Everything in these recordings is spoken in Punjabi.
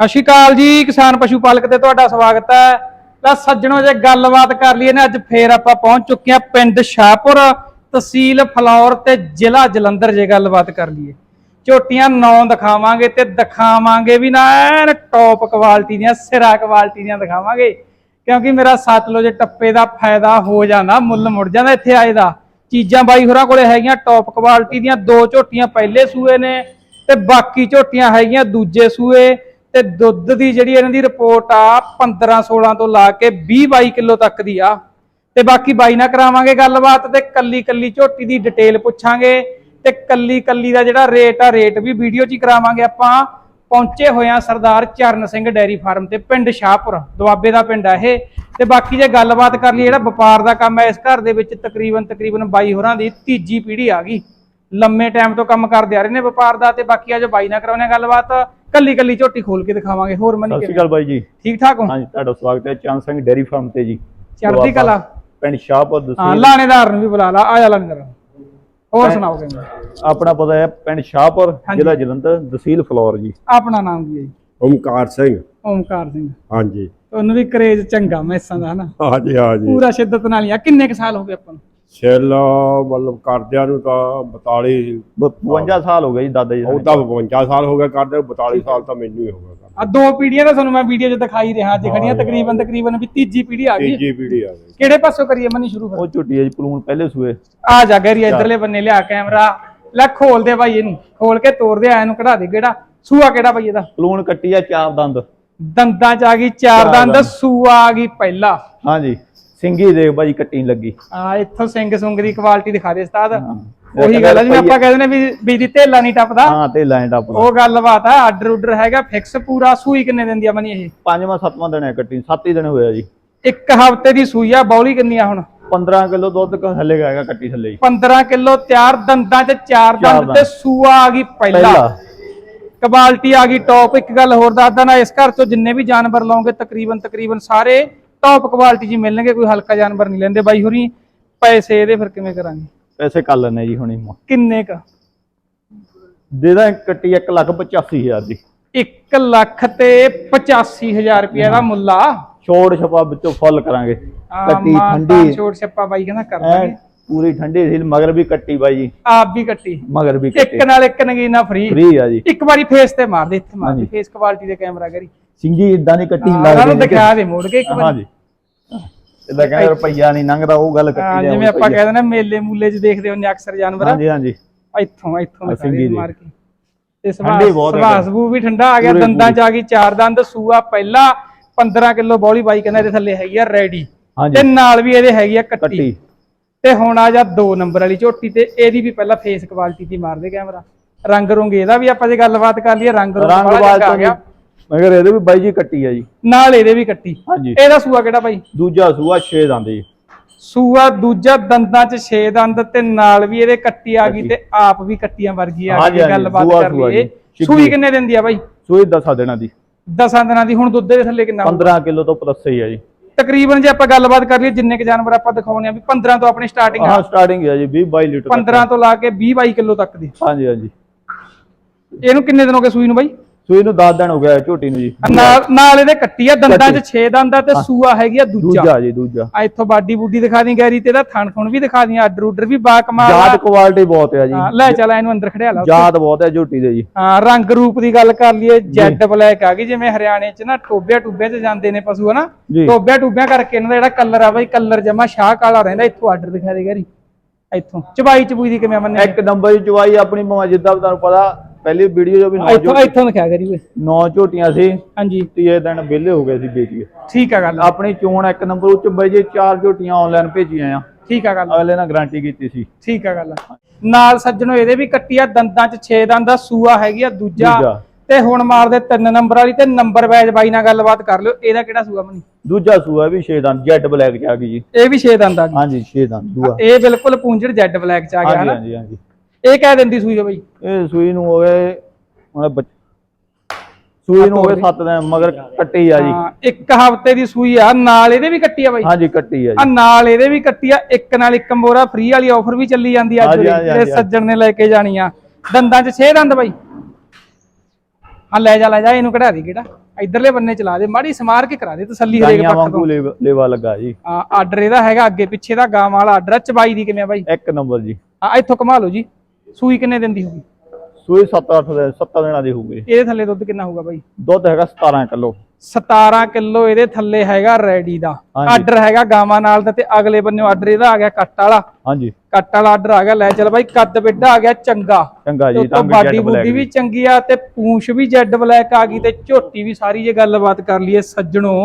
ਸਤਿ ਸ਼੍ਰੀ ਅਕਾਲ ਜੀ, ਕਿਸਾਨ ਪਸ਼ੂ ਪਾਲਕ ਤੇ ਤੁਹਾਡਾ ਸਵਾਗਤ ਹੈ। ਤਾਂ ਸੱਜਣੋ, ਜੇ ਗੱਲਬਾਤ ਕਰ ਲਈਏ ਨਾ, ਅੱਜ ਫੇਰ ਆਪਾਂ ਪਹੁੰਚ ਚੁੱਕੇ ਹਾਂ ਪਿੰਡ ਸ਼ਾਹਪੁਰ, ਤਹਿਸੀਲ ਫਲੌਰ ਤੇ ਜ਼ਿਲ੍ਹਾ ਜਲੰਧਰ, ਜੇ ਗੱਲਬਾਤ ਕਰ ਲਈਏ। ਝੋਟੀਆਂ ਨੌ ਦਿਖਾਵਾਂਗੇ ਤੇ ਦਿਖਾਵਾਂਗੇ ਵੀ ਨਾ, ਐਨ ਟੌਪ ਕੁਆਲਿਟੀ ਦੀਆਂ, ਸਿਰਾ ਕੁਆਲਿਟੀ ਦੀਆਂ ਦਿਖਾਵਾਂਗੇ। ਕਿਉਂਕਿ ਮੇਰਾ ਸਤਲੁਜ ਟੱਪੇ ਦਾ ਫਾਇਦਾ ਹੋ ਜਾਂਦਾ, ਮੁੱਲ ਮੁੜ ਜਾਂਦਾ ਇੱਥੇ ਆਏ ਦਾ। ਚੀਜ਼ਾਂ ਬਾਈ ਹੋਰਾਂ ਕੋਲੇ ਹੈਗੀਆਂ ਟੌਪ ਕੁਆਲਿਟੀ ਦੀਆਂ, ਦੋ ਝੋਟੀਆਂ ਪਹਿਲੇ ਸੂਏ ਨੇ ਤੇ ਬਾਕੀ ਝੋਟੀਆਂ ਹੈਗੀਆਂ ਦੂਜੇ ਸੂਏ। ਤੇ ਦੁੱਧ ਦੀ ਜਿਹੜੀ ਇਹਨਾਂ ਦੀ ਰਿਪੋਰਟ ਆ 15 16 ਤੋਂ ਲਾ ਕੇ 20 22 ਕਿਲੋ ਤੱਕ ਦੀ ਆ। ਤੇ ਬਾਕੀ ਬਾਈ ਨਾਲ ਕਰਾਵਾਂਗੇ ਗੱਲਬਾਤ ਤੇ ਕੱਲੀ ਕੱਲੀ ਝੋਟੀ ਦੀ ਡਿਟੇਲ ਪੁੱਛਾਂਗੇ ਤੇ ਕੱਲੀ ਕੱਲੀ ਦਾ ਜਿਹੜਾ ਰੇਟ ਆ, ਰੇਟ ਵੀ ਵੀਡੀਓ 'ਚ ਹੀ ਕਰਾਵਾਂਗੇ ਆਪਾਂ। ਪਹੁੰਚੇ ਹੋਏ ਆ ਸਰਦਾਰ ਚਰਨ ਸਿੰਘ ਡੈਰੀ ਫਾਰਮ ਤੇ ਪਿੰਡ ਸ਼ਾਹਪੁਰ, ਦੁਆਬੇ ਦਾ ਪਿੰਡ ਆ ਇਹ। ਤੇ ਬਾਕੀ ਜੇ ਗੱਲਬਾਤ ਕਰ ਲਈ ਜਿਹੜਾ ਵਪਾਰ ਦਾ ਕੰਮ ਹੈ ਇਸ ਘਰ ਦੇ ਵਿੱਚ ਤਕਰੀਬਨ ਤਕਰੀਬਨ ਬਾਈ ਹੋਰਾਂ ਦੀ ਤੀਜੀ ਪੀੜ੍ਹੀ ਆ ਗਈ। ਲੰਮੇ ਟਾਈਮ ਤੋਂ ਕੰਮ ਕਰਦੇ ਆ ਰਹੇ ਨੇ ਵਪਾਰ ਦਾ ਤੇ ਬਾਕੀ ਅੱਜ ਬਾਈ ਨਾਲ ਕਰਾਉਣੇ ਆ ਗੱਲਬਾਤ। ਕੱਲੀ ਕੱਲੀ ਝੋਟੀ ਖੋਲ ਕੇ ਦਿਖਾਵਾਂਗੇ ਹੋਰ ਮਨੀ ਸਤਿ ਸ਼੍ਰੀ? ਅਕਾਲ ਬਾਈ ਜੀ। ਠੀਕ ਠਾਕ ਹੋ? ਹਾਂਜੀ ਤੁਹਾਡਾ ਸਵਾਗਤ ਹੈ ਚੰਦ ਸਿੰਘ ਡੇਰੀ ਫਾਰਮ ਤੇ ਜੀ। ਚੜ੍ਹਦੀ ਕਲਾ। ਪਿੰਡ ਸ਼ਾਹਪੁਰ ਹਾਂ ਦਸੂਰ ਲਾਣੇਦਾਰ ਨੂੰ ਵੀ ਬੁਲਾ ਲਾ। ਆ ਜਾ ਲਾਣੇਦਾਰ। ਹੋਰ ਸੁਣਾਓ ਕਿਵੇਂ? ਆਪਣਾ ਪਤਾ ਹੈ ਪਿੰਡ ਸ਼ਾਹਪੁਰ। ਜ਼ਿਲ੍ਹਾ ਜਲੰਧਰ ਤਹਿਸੀਲ ਫਲੌਰ ਜੀ। ਆਪਣਾ ਨਾਮ ਕੀ ਹੈ ਜੀ? ਓਮਕਾਰ ਸਿੰਘ। ਓਮਕਾਰ ਸਿੰਘ। ਹਾਂਜੀ। ਉਹਨੂੰ ਵੀ ਕਰੇਜ ਚੰਗਾ ਮੈਸਾਂ ਦਾ ਹਨਾ? ਹਾਂਜੀ ਹਾਂਜੀ। ਪੂਰਾ ਸ਼ਿੱਦਤ ਨਾਲ ਹੀ ਆ। ਕਿੰਨੇ ਕੁ ਸਾਲ ਹੋ ਗਏ ਆਪਾਂ ਨੂੰ? ਛੇਲ ਮਤਲਬ ਕਰਦਿਆਂ ਨੂੰ ਤਾਂ 42 52 ਸਾਲ। ਹੋ ਗਏ ਜੀ ਦਾਦਾ ਜੀ ਉਹ ਤਾਂ 52 ਸਾਲ ਹੋ ਗਏ ਕਰਦੇ 42 ਸਾਲ ਤਾਂ ਮੈਨੂੰ ਹੀ ਹੋ ਗਿਆ ਆ ਦੋ ਪੀੜ੍ਹੀਆਂ ਦਾ ਤੁਹਾਨੂੰ ਮੈਂ ਵੀਡੀਓ 'ਚ ਦਿਖਾਈ ਰਿਹਾ ਅੱਜ ਖੜੀਆਂ ਤਕਰੀਬਨ ਤਕਰੀਬਨ ਵੀ ਤੀਜੀ ਪੀੜ੍ਹੀ ਆ ਗਈ। ਤੀਜੀ ਪੀੜੀ ਆ ਗਈ। ਕਿਹੜੇ ਪਾਸੋਂ ਕਰੀਏ ਮਨੀ ਸ਼ੁਰੂ ਫਿਰ ਉਹ ਝੁੱਟੀ ਹੈ ਜੀ ਪਲੂਣ ਪਹਿਲੇ ਸੂਏ। ਆ ਜਾ ਗੈਰੀ ਇਧਰਲੇ ਬੰਨੇ ਲਿਆ ਕੈਮਰਾ। ਲੈ ਖੋਲ ਦੇ ਭਾਈ ਇਹਨੂੰ ਖੋਲ ਕੇ ਤੋੜ ਦੇ ਆ ਇਹਨੂੰ ਕਢਾ ਦੇ ਕਿਹੜਾ ਸੂਆ ਕਿਹੜਾ ਭਾਈ ਇਹਦਾ? ਪਲੂਣ ਕੱਟੀ ਆ ਚਾਰ ਦੰਦ। ਦੰਦਾਂ 'ਚ ਆ ਗਈ ਚਾਰ ਦੰਦ। ਸੂਆ ਆ ਗਈ ਪਹਿਲਾ। ਹਾਂਜੀ ਸਿੰਗੀ ਦੇਖ ਬਾਈ ਕੱਟੀ ਨੀ ਲੱਗੀ। ਆ ਇੱਥੋਂ ਸਿੰਘ ਸੁੰਗ ਦੀ ਕੁਆਲਿਟੀ ਦਿਖਾ ਦੇ ਉਸਤਾਦ। ਹਾਂ। ਉਹੀ ਗੱਲ ਆ ਜਿਵੇਂ ਆਪਾਂ ਕਹਿੰਦੇ ਨੇ ਵੀ ਬਿਜਲੀ ਢੇਲਾ ਨਹੀਂ ਟੱਪਦਾ। ਹਾਂ ਤੇ ਲਾਈਨ ਟੱਪ ਉਹ ਗੱਲਬਾਤ ਆ ਆਰਡਰ ਉਡਰ ਹੈਗਾ ਫਿਕਸ ਪੂਰਾ ਸੂਈ ਕਿੰਨੇ ਦਿਨ ਦੀ ਆ ਮਨੀ ਇਹ? ਪੰਜਵਾਂ ਸੱਤਵਾਂ ਦਿਨ ਹੈ ਕੱਟੀ ਸੱਤ ਹੀ ਦਿਨ ਹੋਇਆ ਜੀ। ਇੱਕ ਹਫ਼ਤੇ ਦੀ ਸੂਈ ਆ ਬੌਲੀ ਕਿੰਨੀ ਆ ਹੁਣ? 15 ਕਿਲੋ ਦੁੱਧ ਕ ਥੱਲੇ ਗਾਏਗਾ ਕੱਟੀ ਥੱਲੇ ਜੀ 15 ਕਿਲੋ ਤਿਆਰ ਦੰਦਾਂ 'ਚ ਚਾਰ ਚਾਰ ਦੰਦ। ਤੇ। ਸੂਆ ਆ ਗਈ ਪਹਿਲਾ। ਪਹਿਲਾ। ਕੁਆਲਿਟੀ ਆ ਗਈ ਟੌਪ ਇੱਕ ਗੱਲ ਹੋਰ ਦੱਸਦਾ ਨਾ ਇਸ ਘਰ ਚੋਂ ਜਿੰਨੇ ਵੀ ਜਾਨਵਰ ਲਾਉਂਗੇ ਤਕਰੀਬਨ ਤਕਰੀਬਨ ਸਾਰੇ ਟੌਪ ਕੁਆਲਿਟੀ ਜੀ ਮਿਲਣਗੇ ਕੋਈ ਹਲਕਾ ਜਾਨਵਰ ਨਹੀਂ ਲੈਂਦੇ। ਬਾਈ ਹੋਰੀ ਪੈਸੇ ਇਹਦੇ ਫਿਰ ਕਿਵੇਂ ਕਰਾਂਗੇ? ਪੈਸੇ ਕਰ ਲੈਣੇ ਜੀ ਹੁਣੀ। ਕਿੰਨੇ ਕ? ਦੇ ਦਾਂ ਕੱਟੀ 1 ਲੱਖ 85000 ਦੀ। 1 ਲੱਖ ਤੇ 85000 ਰੁਪਏ ਦਾ ਮੁੱਲਾ ਛੋੜ ਛਪਾ ਵਿੱਚੋਂ ਫੁੱਲ ਕਰਾਂਗੇ। ਕੱਟੀ ਠੰਡੀ। ਛੋੜ ਛੱਪਾ ਬਾਈ ਕਹਿੰਦਾ ਕਰ ਪੂਰੀ ਠੰਡੀ ਸੀ ਮਗਰ ਵੀ ਕੱਟੀ ਬਾਈ। ਜੀ ਆਪ ਵੀ ਕੱਟੀ। ਮਗਰ ਵੀ ਕੱਟੀ। ਇੱਕ ਨਾਲ ਇੱਕ ਨਗੀਨਾ ਫ੍ਰੀ ਫ੍ਰੀ ਆ ਜੀ। ਇੱਕ ਵਾਰੀ ਫੇਸ ਤੇ ਮਾਰ ਦੇ ਇੱਥੇ ਮਾਰ ਦੇ। ਫੇਸ ਕੁਆਲਿਟੀ ਦੇ ਕੈਮਰਾ ਕਰੀ। ਸਿੰਗੀ ਇਦਾਂ ਦੀ ਕੱਟੀ ਹਾਂ, ਲੱਗਦੀ ਦਿਖਾ ਦੇ ਮੋੜ ਕੇ ਇੱਕ ਵਾਰੀ। ਇਦਾਂ ਕਹਿੰਦੇ ਰੁਪਈਆ ਨਹੀਂ ਲੰਘਦਾ ਉਹ ਗੱਲ ਹਾਂ, ਕੱਟੀ ਦੇ ਜਿਵੇਂ ਆਪਾਂ ਕਹਿੰਦੇ ਨੇ ਮੇਲੇ ਮੂਲੇ 'ਚ ਦੇਖਦੇ ਹੁੰਦੇ ਆ ਅਕਸਰ ਜਾਨਵਰ। ਹਾਂਜੀ ਹਾਂਜੀ। ਇੱਥੋਂ ਇੱਥੋਂ ਦੇ ਦੇ। ਮਾਰ ਕੇ। ਤੇ ਠੰਡੀ ਬਹੁਤ ਹੈ ਸੁਭਾਅ ਸਬੂ ਵੀ ਠੰਡਾ ਆ ਗਿਆ ਪੂਰੇ ਦੰਦਾਂ 'ਚ ਆ ਗਈ ਚਾਰ ਦੰਦ ਸੂਆ ਪਹਿਲਾ 15 ਕਿਲੋ ਬੌਲੀ ਬਾਈ ਕਹਿੰਦਾ ਇਹਦੇ ਥੱਲੇ ਹੈਗੀ ਆ ਰੈਡੀ। ਤੇ ਹਾਂਜੀ ਨਾਲ ਵੀ ਇਹਦੇ ਹੈਗੀ ਆ ਕੱਟੀ। ਕੱਟੀ। ਤੇ ਹੁਣ ਆ ਜਾ 2 ਨੰਬਰ ਵਾਲੀ ਝੋਟੀ ਤੇ ਇਹਦੀ ਵੀ ਪਹਿਲਾਂ ਫੇਸ ਕੁਆਲਿਟੀ ਦੀ ਮਾਰਦੇ ਕੈਮਰਾ ਰੰਗ ਰੁੰਗ ਇਹਦਾ ਵੀ ਆਪਾਂ ਜੇ ਗੱਲਬਾਤ ਕਰ ਲਈਏ ਰੰਗ ਰੁੰਗ ਚੰਗਾ ਆ ਤੋਂ ਗਿਆ ਮਗਰ ਇਹਦੇ ਵੀ ਬਾਈ ਜੀ ਕੱਟੀ ਆ ਜੀ। ਨਾਲ ਇਹਦੇ ਵੀ ਕੱਟੀ। ਹਾਂਜੀ। ਇਹਦਾ ਸੂਆ ਕਿਹੜਾ ਬਾਈ? ਦੂਜਾ ਸੂਆ 6 ਦੰਦ ਜੀ। ਸੂਆ ਦੂਜਾ ਦੰਦਾਂ 'ਚ 6 ਦੰਦ ਤੇ ਨਾਲ ਵੀ ਇਹਦੇ ਕੱਟੀ ਆ ਗਈ। ਤੇ ਆਪ ਵੀ ਕੱਟੀਆਂ ਵਰਗੀ ਆ ਹਾਂਜੀ, ਗਈ ਹਾਂਜੀ, ਗੱਲਬਾਤ ਸੂਆ ਕਰ ਸੂਆ ਲਈਏ। ਜੀ। ਸੂਈ ਕਿੰਨੇ ਦਿਨ ਦੀ ਆ ਬਾਈ? ਸੂਈ ਦਸਾਂ ਦਿਨਾਂ ਦੀ। ਦਸਾਂ ਦਿਨਾਂ ਦੀ। ਹੁਣ ਦੁੱਧ ਦੇ ਥੱਲੇ ਕਿੰਨਾ ਹੋਊ? 15 ਕਿਲੋ ਤੋਂ ਪਲੱਸ ਹੀ ਆ ਜੀ। ਤਕਰੀਬਨ ਜੇ ਆਪਾਂ ਗੱਲਬਾਤ ਕਰ ਲਈਏ ਜਿੰਨੇ ਕ ਜਾਨਵਰ ਆਪਾਂ ਦਿਖਾਉਣੇ ਆ ਵੀ 15 ਤੋਂ ਆਪਣੀ ਸਟਾਰਟਿੰਗ ਆ। ਹਾਂ ਸਟਾਰਟਿੰਗ ਹੈ ਜੀ 20 22 ਲੀਟਰ ਤੱਕ। 15 ਤੋਂ ਲਾ ਕੇ 20 22 ਕਿਲੋ ਤੱਕ ਦੀ। ਹਾਂਜੀ ਹਾਂਜੀ। ਇਹਨੂੰ ਕਿੰਨੇ ਦਿਨ ਹੋ ਗਏ ਸੂਈ ਨੂੰ ਬਾਈ? ਸੂਈ ਨੂੰ 10 ਦਿਨ ਹੋ ਗਿਆ ਝੋਟੀ ਨੂੰ ਜੀ। ਨਾਲ ਨਾਲ ਇਹਦੇ ਕੱਟੀ ਆ ਦੰਦਾਂ 'ਚ ਕੱਟੀ। 6 ਦੰਦ ਆ ਤੇ ਸੂਆ ਹੈਗੀ ਆ ਦੂਜਾ। ਦੂਜਾ ਜੀ ਦੂਜਾ। ਆ ਇੱਥੋਂ ਬਾਡੀ ਬੂਡੀ ਦਿਖਾ ਦੀ ਗੈਰੀ ਤੇ ਇਹਦਾ ਥਣ ਥੁਣ ਵੀ ਦਿਖਾ ਦੀ ਆਰਡਰ ਉਡਰ ਵੀ ਬਾ ਕਮਾਲ ਆ। ਜਾਤ ਕੁਆਲਿਟੀ ਬਹੁਤ ਹੈ ਜੀ। ਹਾਂ, ਲੈ ਚੱਲ ਇਹਨੂੰ ਅੰਦਰ ਖੜਿਆ ਲਾ ਜਾਤ ਬਹੁਤ ਹੈ ਝੋਟੀ ਦੇ ਜੀ। ਹਾਂ ਰੰਗ ਰੂਪ ਦੀ ਗੱਲ ਕਰ ਲਈਏ ਜੈਡ ਬਲੈਕ ਆ ਗਈ ਜਿਵੇਂ ਹਰਿਆਣੇ 'ਚ ਨਾ ਟੋਬਿਆਂ ਟੂਬਿਆਂ 'ਚ ਜਾਂਦੇ ਨੇ ਪਸ਼ੂ ਹਨਾ? ਟੋਬਿਆਂ ਟੂਬਿਆਂ ਕਰਕੇ ਇਹਨਾਂ ਦਾ ਜਿਹੜਾ ਕਲਰ ਆ ਬਾਈ ਕਲਰ ਜਮਾ ਸ਼ਾਹ ਕਾਲਾ ਰਹਿੰਦਾ ਇੱਥੋਂ ਆਰਡਰ ਦਿਖਾ ਦੇ ਗੈਰੀ। ਇੱਥੋਂ। ਚਬਾਈ ਚਬੂਈ ਦੀ ਕਿਵੇਂ ਮੰਨੇ ਇੱਕ ਨੰਬਰ ਦੀ ਚਵਾਈ ਆਪਣੀ ਭਾਵੇਂ ਜਿੱਦਾਂ ਤੁਹਾਨੂੰ ਪਤਾ ਪਹਿਲੀ ਵੀਡੀਓ ਜੋ ਵੀ ਨੌ ਇੱਥੋਂ ਇੱਥੋਂ ਦਿਖਾ ਗੈਰੀ ਓਏ। ਨੌ ਝੋਟੀਆਂ ਸੀ। ਹਾਂਜੀ। ਤੀਏ ਦਿਨ ਵਿਹਲੇ ਹੋ ਗਏ ਸੀ ਵੇਚੀਏ ਠੀਕ ਆ ਗੱਲ। ਆਪਣੀ ਚੋਣ ਇੱਕ ਨੰਬਰ ਉੱਚ ਬਾਈ ਜੀ ਚਾਰ ਝੋਟੀਆਂ ਆਨਲਾਈਨ ਭੇਜੀਆਂ ਆ। ਠੀਕ ਆ ਗੱਲ। ਅਗਲੇ ਨਾਲ ਗਾਰੰਟੀ ਕੀਤੀ ਸੀ। ਠੀਕ ਆ ਗੱਲ। ਨਾਲ ਸੱਜਣੋ ਇਹਦੇ ਵੀ ਕੱਟੀ ਆ ਦੰਦਾਂ 'ਚ 6 ਦੰਦ ਦਾ ਸੂਆ ਹੈਗੀ ਆ ਦੂਜਾ। ਦੂਜਾ। ਤੇ ਹੁਣ ਮਾਰਦੇ ਤਿੰਨ ਨੰਬਰ ਵਾਲੀ ਤੇ ਨੰਬਰ ਵੈਜ ਬਾਈ ਨਾਲ ਗੱਲਬਾਤ ਕਰ ਲਿਓ ਇਹਦਾ ਕਿਹੜਾ ਸੂਆ ਮਨੀ ਦੂਜਾ ਸੂਆ ਵੀ 6 ਦੰਦ ਜੈਡ ਬਲੈਕ ਚ ਆ ਗਈ ਜੀ। ਇਹ ਵੀ 6 ਦੰਦ ਆ ਗਈ। ਹਾਂਜੀ 6 ਦੰਦ ਦੂਆ। ਇਹ ਬਿਲਕੁਲ ਪੂੰਝੜ ਜੈਡ ਬਲੈਕ 'ਚ ਆ ਗਿਆ ਹਾਂਜੀ ਹਨਾ ਹਾਂਜੀ ਹਾਂਜੀ। ਇਹ ਕਹਿ ਦਿੰਦੀ ਸੂਈ ਹੋ ਬਈ। ਇਹ ਸੂਈ ਨੂੰ ਹੋ ਗਏ ਹੁਣ ਬੱਚ- ਸੂਈ ਨੂੰ ਹੋ ਗਏ 7 ਦਿਨ ਮਗਰ ਕੱਟੀ ਆ ਜੀ। ਹਾਂ ਇੱਕ ਹਫ਼ਤੇ ਦੀ ਸੂਈ ਆ ਨਾਲ ਇਹਦੇ ਵੀ ਕੱਟੀ ਆ ਬਾਈ। ਹਾਂਜੀ ਕੱਟੀ ਆ ਆ ਜੀ ਨਾਲ ਇਹਦੇ ਵੀ ਕੱਟੀ ਆ ਇੱਕ ਨਾਲ ਇੱਕ ਮੋਰਾ ਫ੍ਰੀ ਵਾਲੀ ਆਫਰ ਵੀ ਚੱਲੀ ਜਾਂਦੀ ਆ ਅੱਜ ਹਾਂਜੀ, ਉਰੇ, ਹਾਂਜੀ, ਜਿਹੜੇ ਹਾਂਜੀ। ਸੱਜਣ ਨੇ ਲੈ ਕੇ ਜਾਣੀ ਆ। ਦੰਦਾਂ 'ਚ 6 ਦੰਦ ਬਾਈ। ਆ ਲੈ ਜਾ ਲੈ ਜਾ ਇਹਨੂੰ ਕਢਾ ਦੇ ਕਿਹੜਾ ਇਧਰਲੇ ਬੰਨੇ ਚਲਾ ਦੇ ਮਾੜੀ ਸਮਾਰ ਕੇ ਕਰਾ ਦੇ ਤਸੱਲੀ ਹਰੇਕ ਗਾਈਆਂ ਪੱਖ ਵਾਂਗੂ ਤੋਂ। ਲੇਵਾ- ਲੇਵਾ ਲੱਗਾ ਜੀ। ਆ ਆਰਡਰ ਇਹਦਾ ਹੈਗਾ ਅੱਗੇ ਪਿੱਛੇ ਦਾ ਗਾਂ ਵਾਲਾ ਆਰਡਰ ਆ ਚਬਾਈ ਦੀ ਕਿਵੇਂ ਆ ਬਾਈ? ਇੱਕ ਨੰਬਰ ਜੀ। ਆ ਇੱਥੋਂ ਕਮਾ ਲਓ ਜੀ। ਸੂਈ ਕਿੰਨੇ ਦਿਨ ਦੀ ਹੋਊਗੀ? ਸੂਈ 7-8 ਦੇ 7 ਦਿਨਾਂ ਦੀ ਹੋਊਗੀ। ਇਹਦੇ ਥੱਲੇ ਦੁੱਧ ਕਿੰਨਾ ਹੋਊਗਾ ਬਾਈ? ਦੁੱਧ ਹੈਗਾ 17 ਕਿਲੋ। 17 ਕਿਲੋ ਇਹਦੇ ਥੱਲੇ ਹੈਗਾ ਰੈਡੀ ਦਾ। ਆਰਡਰ ਹੈਗਾ ਗਾਵਾਂ ਨਾਲ ਦਾ ਤੇ ਅਗਲੇ ਬੰਨੇ ਆਰਡਰ ਇਹਦਾ ਆ ਗਿਆ ਕੱਟ ਵਾਲਾ। ਹਾਂਜੀ। ਕੱਟ ਵਾਲਾ ਆਰਡਰ ਆ ਗਿਆ ਲੈ ਚੱਲ ਬਾਈ ਕੱਦ ਬਿੱਡਾ ਆ ਗਿਆ ਚੰਗਾ। ਚੰਗਾ ਤੇ ਜੀ ਟੰਗ ਬਾਡੀ ਬੂਡੀ ਵੀ ਚੰਗੀ ਆ ਤੇ ਪੂੰਛ ਵੀ ਜੈਡ ਬਲੈਕ ਆ ਗਈ ਤੇ ਝੋਟੀ ਵੀ ਸਾਰੀ ਜੇ ਗੱਲਬਾਤ ਕਰ ਲਈਏ ਸੱਜਣੋ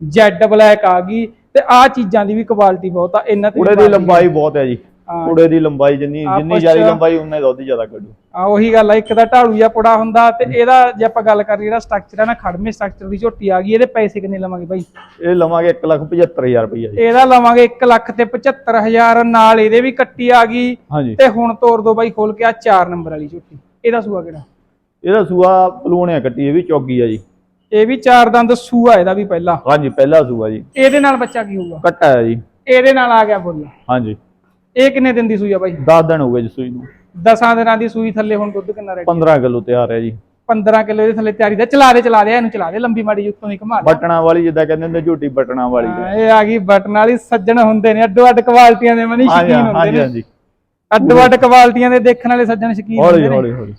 ਜੈਡ ਬਲੈਕ ਆ ਗਈ ਤੇ ਆ ਚੀਜ਼ਾਂ ਦੀ ਵੀ ਕੁਆਲਿਟੀ ਬਹੁਤ ਆ ਇਹਨਾਂ ਤੇ ਦੀ ਲੰਬਾਈ ਬਹੁਤ ਹੈ ਜੀ। ਕੁੜੇ ਦੀ ਲੰਬਾਈ ਜਿੰਨੀ ਜਿੰਨੀ ਜ਼ਿਆਦਾ ਲੰਬਾਈ ਉਨੇ ਦੁੱਧ ਜ਼ਿਆਦਾ ਕੱਢੂ। ਆ ਉਹੀ ਗੱਲ ਆ ਇੱਕ ਤਾਂ ਢਾਲੂ ਜਿਹਾ ਪੁੜਾ ਹੁੰਦਾ ਤੇ ਇਹਦਾ ਜੇ ਆਪਾਂ ਗੱਲ ਕਰੀਏ ਜਿਹੜਾ ਸਟਰਕਚਰ ਹੈ ਨਾ ਖੜਮੇ ਸਟਰਕਚਰ ਦੀ ਝੋਟੀ ਆ ਗਈ ਇਹਦੇ ਪੈਸੇ ਕਿੰਨੇ ਲਵਾਂਗੇ ਬਾਈ? ਇਹ ਲਵਾਂਗੇ 175000 ਰੁਪਈਆ ਜੀ। ਇਹਦਾ ਲਵਾਂਗੇ 1 ਲੱਖ ਤੇ 75000 ਨਾਲ ਇਹਦੇ ਵੀ ਕੱਟੀ ਆ ਗਈ। ਤੇ ਹੁਣ ਤੋਰ ਦੋ ਬਾਈ ਖੋਲ ਕੇ ਆ 4 ਨੰਬਰ ਵਾਲੀ ਝੋਟੀ। ਇਹਦਾ ਸੂਆ ਕਿਹੜਾ? ਇਹਦਾ ਸੂਆ ਪਲੂਣਿਆ ਕੱਟੀ ਇਹ ਵੀ ਚੌਗੀ ਆ ਜੀ। ਇਹ ਵੀ ਚਾਰ ਦੰਦ ਸੂਆ ਇਹਦਾ ਵੀ ਪਹਿਲਾ। ਹਾਂਜੀ ਪਹਿਲਾ ਸੂਆ ਜੀ। ਇਹਦੇ ਨਾਲ ਬੱਚਾ ਕੀ ਹੋਊਗਾ? ਕੱਟਾ ਹੈ ਜੀ। ਇਹਦੇ ਨਾਲ ਆ ਗਿਆ ਬੁੱਲ। ਹਾਂਜੀ। ਇਹ ਕਿੰਨੇ ਦਿਨ ਦੀ ਸੂਈ ਆ ਬਾਈ? 10 ਦਿਨ ਹੋ ਗਏ ਜੀ ਸੂਈ ਨੂੰ। ਦਸਾਂ ਦਿਨਾਂ ਦੀ ਸੂਈ ਥੱਲੇ ਹੁਣ ਦੁੱਧ ਕਿੰਨਾ ਰਹਿ 15 ਕਿਲੋ ਤਿਆਰ ਹੈ ਜੀ। 15 ਕਿਲੋ ਇਹਦੇ ਥੱਲੇ ਤਿਆਰੀ ਦਾ। ਚਲਾ ਦੇ ਚਲਾ ਦੇ ਇਹਨੂੰ ਚਲਾ ਦੇ। ਲੰਬੀ ਮਾੜੀ ਉੱਤੋਂ ਦੀ ਘੁਮਾ ਦੇ। ਬਟਣਾ ਵਾਲੀ ਜਿੱਦਾਂ ਕਹਿੰਦੇ ਹੁੰਦੇ ਝੂਟੀ ਬਟਣਾ ਵਾਲੀ ਹਾਂ, ਇਹ ਆ ਗਈ ਬਟਨ ਵਾਲੀ। ਸੱਜਣ ਹੁੰਦੇ ਨੇ ਅੱਡੋ ਅੱਡ ਕੁਆਲਟੀਆਂ ਦੇ ਮਨੀ ਹਾਂਜੀ ਸ਼ਕੀਨ ਹੁੰਦੇ ਹਾਂਜੀ ਨੇ। ਹਾਂਜੀ। ਅੱਡੋ ਅੱਡ ਕੁਆਲਟੀਆਂ ਦੇ ਦੇਖਣ ਵਾਲੇ ਸੱਜਣ ਸ਼ਕੀਨ ਹੌਲੀ ਹੁੰਦੇ ਨੇ। ਹੌਲੀ ਹੌਲੀ।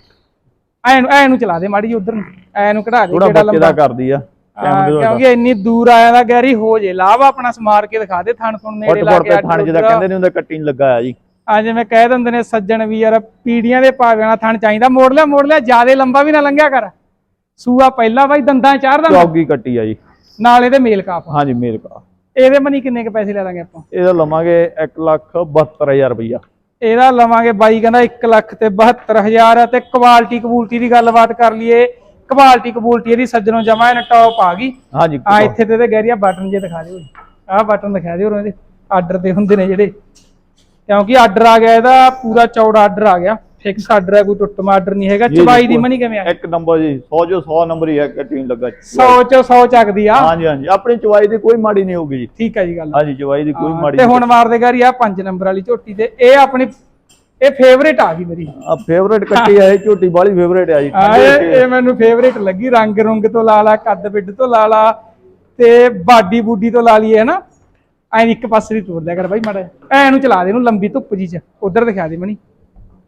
ਐ ਨੂੰ ਐ ਨੂੰ ਚਲਾ ਦੇ ਮਾੜੀ ਉਧਰ ਨੂੰ। ਐ ਨੂੰ ਕਢਾ ਦੇ ਦਾ ਲੰਬਾ। ਕਰਦੀ ਆ। ਹਾਂ, ਕਿਉਂਕਿ ਇੰਨੀ ਦੂਰ ਆਇਆ ਦਾ ਗੈਰੀ ਹੋ ਜੇ ਲਾਭ ਆਪਣਾ ਸਮਾਰ ਕੇ ਦਿਖਾ ਦੇ ਥਣ ਥਣ ਨੇੜੇ ਲਾ ਕੇ ਤੇ ਥਣ ਜਿਹਦਾ ਕਹਿੰਦੇ ਨਹੀਂ ਹੁੰਦਾ ਕੱਟੀ ਲੱਗਾ ਆ ਜੀ। ਆ ਜਿਵੇਂ ਕਹਿ ਦਿੰਦੇ ਨੇ ਸੱਜਣ ਵੀ ਯਾਰ ਪੀੜੀਆਂ ਦੇ ਭਾਵੇਂ ਵਾਲਾ ਥਣ ਚਾਹੀਦਾ ਮੋੜ ਲਿਆ ਮੋੜ ਲਿਆ ਜਿਆਦੇ ਲੰਬਾ ਵੀ ਨਾ ਲੰਘਿਆ ਕਰ। ਸੂਆ ਪਹਿਲਾ ਬਾਈ ਦੰਦਾਂ ਚਾਰ ਦੰਦ ਚੌਗੀ ਕੱਟੀ ਆ ਜੀ। ਨਾਲ ਇਹਦੇ ਮੇਲ ਕਾਫ। ਹਾਂਜੀ ਮੇਰੇ ਕਾ ਇਹਦੇ ਮਨੀ ਕਿੰਨੇ ਕ ਪੈਸੇ ਲੈ ਲਾਂਗੇ ਆਪਾਂ? ਇਹਦਾ ਲਵਾਂਗੇ 1 ਲੱਖ 72000 ਰੁਪਈਆ। ਇਹਦਾ ਲਵਾਂਗੇ ਬਾਈ ਕਹਿੰਦਾ 1 ਲੱਖ ਤੇ 72000 ਤੇ ਕੁਆਲਿਟੀ ਕਬੂਲਟੀ ਦੀ ਗੱਲਬਾਤ ਕਰ ਲਈਏ। ਕੁਆਲਿਟੀ ਕਬੂਲਟੀ ਇਹਦੀ ਸੱਜਣੋਂ ਜਮਾ ਇਹਨਾਂ ਟੌਪ ਆ ਗਈ। ਹਾਂਜੀ ਆ ਇੱਥੇ ਤੇ ਤੇ ਗੈਰੀਆ ਬਟਨ ਜੇ ਦਿਖਾ ਦਿਓ ਆਹ ਬਟਨ ਦਿਖਾ ਦਿਓ ਇਹਦੇ ਆਰਡਰ ਦੇ ਹੁੰਦੇ ਨੇ ਜਿਹੜੇ। ਕਿਉਂਕਿ ਆਰਡਰ ਆ ਗਿਆ ਇਹਦਾ ਪੂਰਾ ਚੌੜਾ ਆਰਡਰ ਆ ਗਿਆ। ਫਿਕਸ ਆਰਡਰ ਹੈ ਕੋਈ ਟੁੱਟਮਾ ਆਰਡਰ ਨਹੀਂ ਹੈਗਾ। ਚਬਾਈ ਦੀ ਮਨੀ ਕਿਵੇਂ ਆ ਇੱਕ ਨੰਬਰ ਜੀ 100 ਜੋ 100 ਨੰਬਰ ਹੀ ਹੈ ਕੱਟੀ ਨੀ ਲੱਗਾ। 100 ਚ 100 ਚੱਕਦੀ ਆ। ਹਾਂਜੀ ਹਾਂਜੀ। ਆਪਣੀ ਚਵਾਈ ਦੀ ਕੋਈ ਮਾੜੀ ਨਹੀਂ ਹੋਊਗੀ ਜੀ। ਠੀਕ ਹੈ ਜੀ ਗੱਲ। ਹਾਂਜੀ ਚਵਾਈ ਦੀ ਕੋਈ ਮਾੜੀ ਤੇ ਹੁਣ ਮਾਰਦੇ ਗੈਰੀ ਆ 5 ਨੰਬਰ ਵਾਲੀ ਝੋਟੀ ਤੇ। ਇਹ ਆਪਣੀ ਇਹ ਫੇਵਰੇਟ ਆ ਗਈ ਮੇਰੀ। ਆ ਫੇਵਰੇਟ ਕੱਟੀ ਆ ਇਹ ਝੋਟੀ ਬਾਲੀ ਫੇਵਰੇਟ ਆ ਜੀ ਆ ਇਹ ਇਹ ਮੈਨੂੰ ਫੇਵਰੇਟ ਲੱਗੀ ਰੰਗ ਰੁੰਗ ਤੋਂ ਲਾ ਲਾ ਕੱਦ ਬਿੱਡ ਤੋਂ ਲਾ ਲਾ ਤੇ ਬਾਡੀ ਬੂਡੀ ਤੋਂ ਲਾ ਲਈਏ ਹਨਾ? ਐਂ ਇੱਕ ਪਾਸੇ ਦੀ ਤੋਰ ਦਿਆ ਕਰ ਬਾਈ ਮਾੜਾ ਜਿਹਾ। ਐ ਨੂੰ ਚਲਾ ਦੇ ਇਹਨੂੰ ਲੰਬੀ ਧੁੱਪ ਜੀ ਚ ਉਧਰ ਦਿਖਾ ਦੇ ਮਣੀ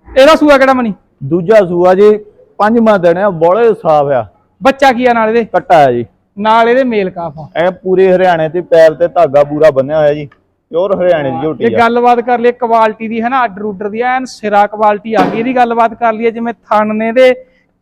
ਇਹਦਾ ਸੂਆ ਕਿਹੜਾ ਮਣੀ ਦੂਜਾ ਸੂਆ ਜੀ ਪੰਜਵਾਂ ਦਿਨ ਆ ਬੋਲੇ ਸਾਫ਼ ਆ। ਬੱਚਾ ਕੀ ਆ ਨਾਲ ਇਹਦੇ? ਕੱਟਾ ਹੈ ਜੀ। ਨਾਲ ਇਹਦੇ ਮੇਲ ਕਾਫ ਆ। ਇਹ ਪੂਰੇ ਹਰਿਆਣੇ ਤੇ ਪੈਰ ਤੇ ਧਾਗਾ ਪੂਰਾ ਬੰਨਿਆ ਹੋਇਆ ਜੀ। ਪਿਓਰ ਹਰਿਆਣੇ ਦੀ ਜੇ ਝੋਟੀ ਆ ਗੱਲਬਾਤ ਕਰ ਲਈਏ ਕੁਆਲਿਟੀ ਦੀ ਹਨਾ ਆਰਡਰ ਉਡਰ ਦੀ ਐਨ ਸਿਰਾ ਕੁਆਲਿਟੀ ਆ ਗਈ ਇਹਦੀ ਗੱਲਬਾਤ ਕਰ ਲਈਏ ਜਿਵੇਂ ਥਣ ਨੇ ਦੇ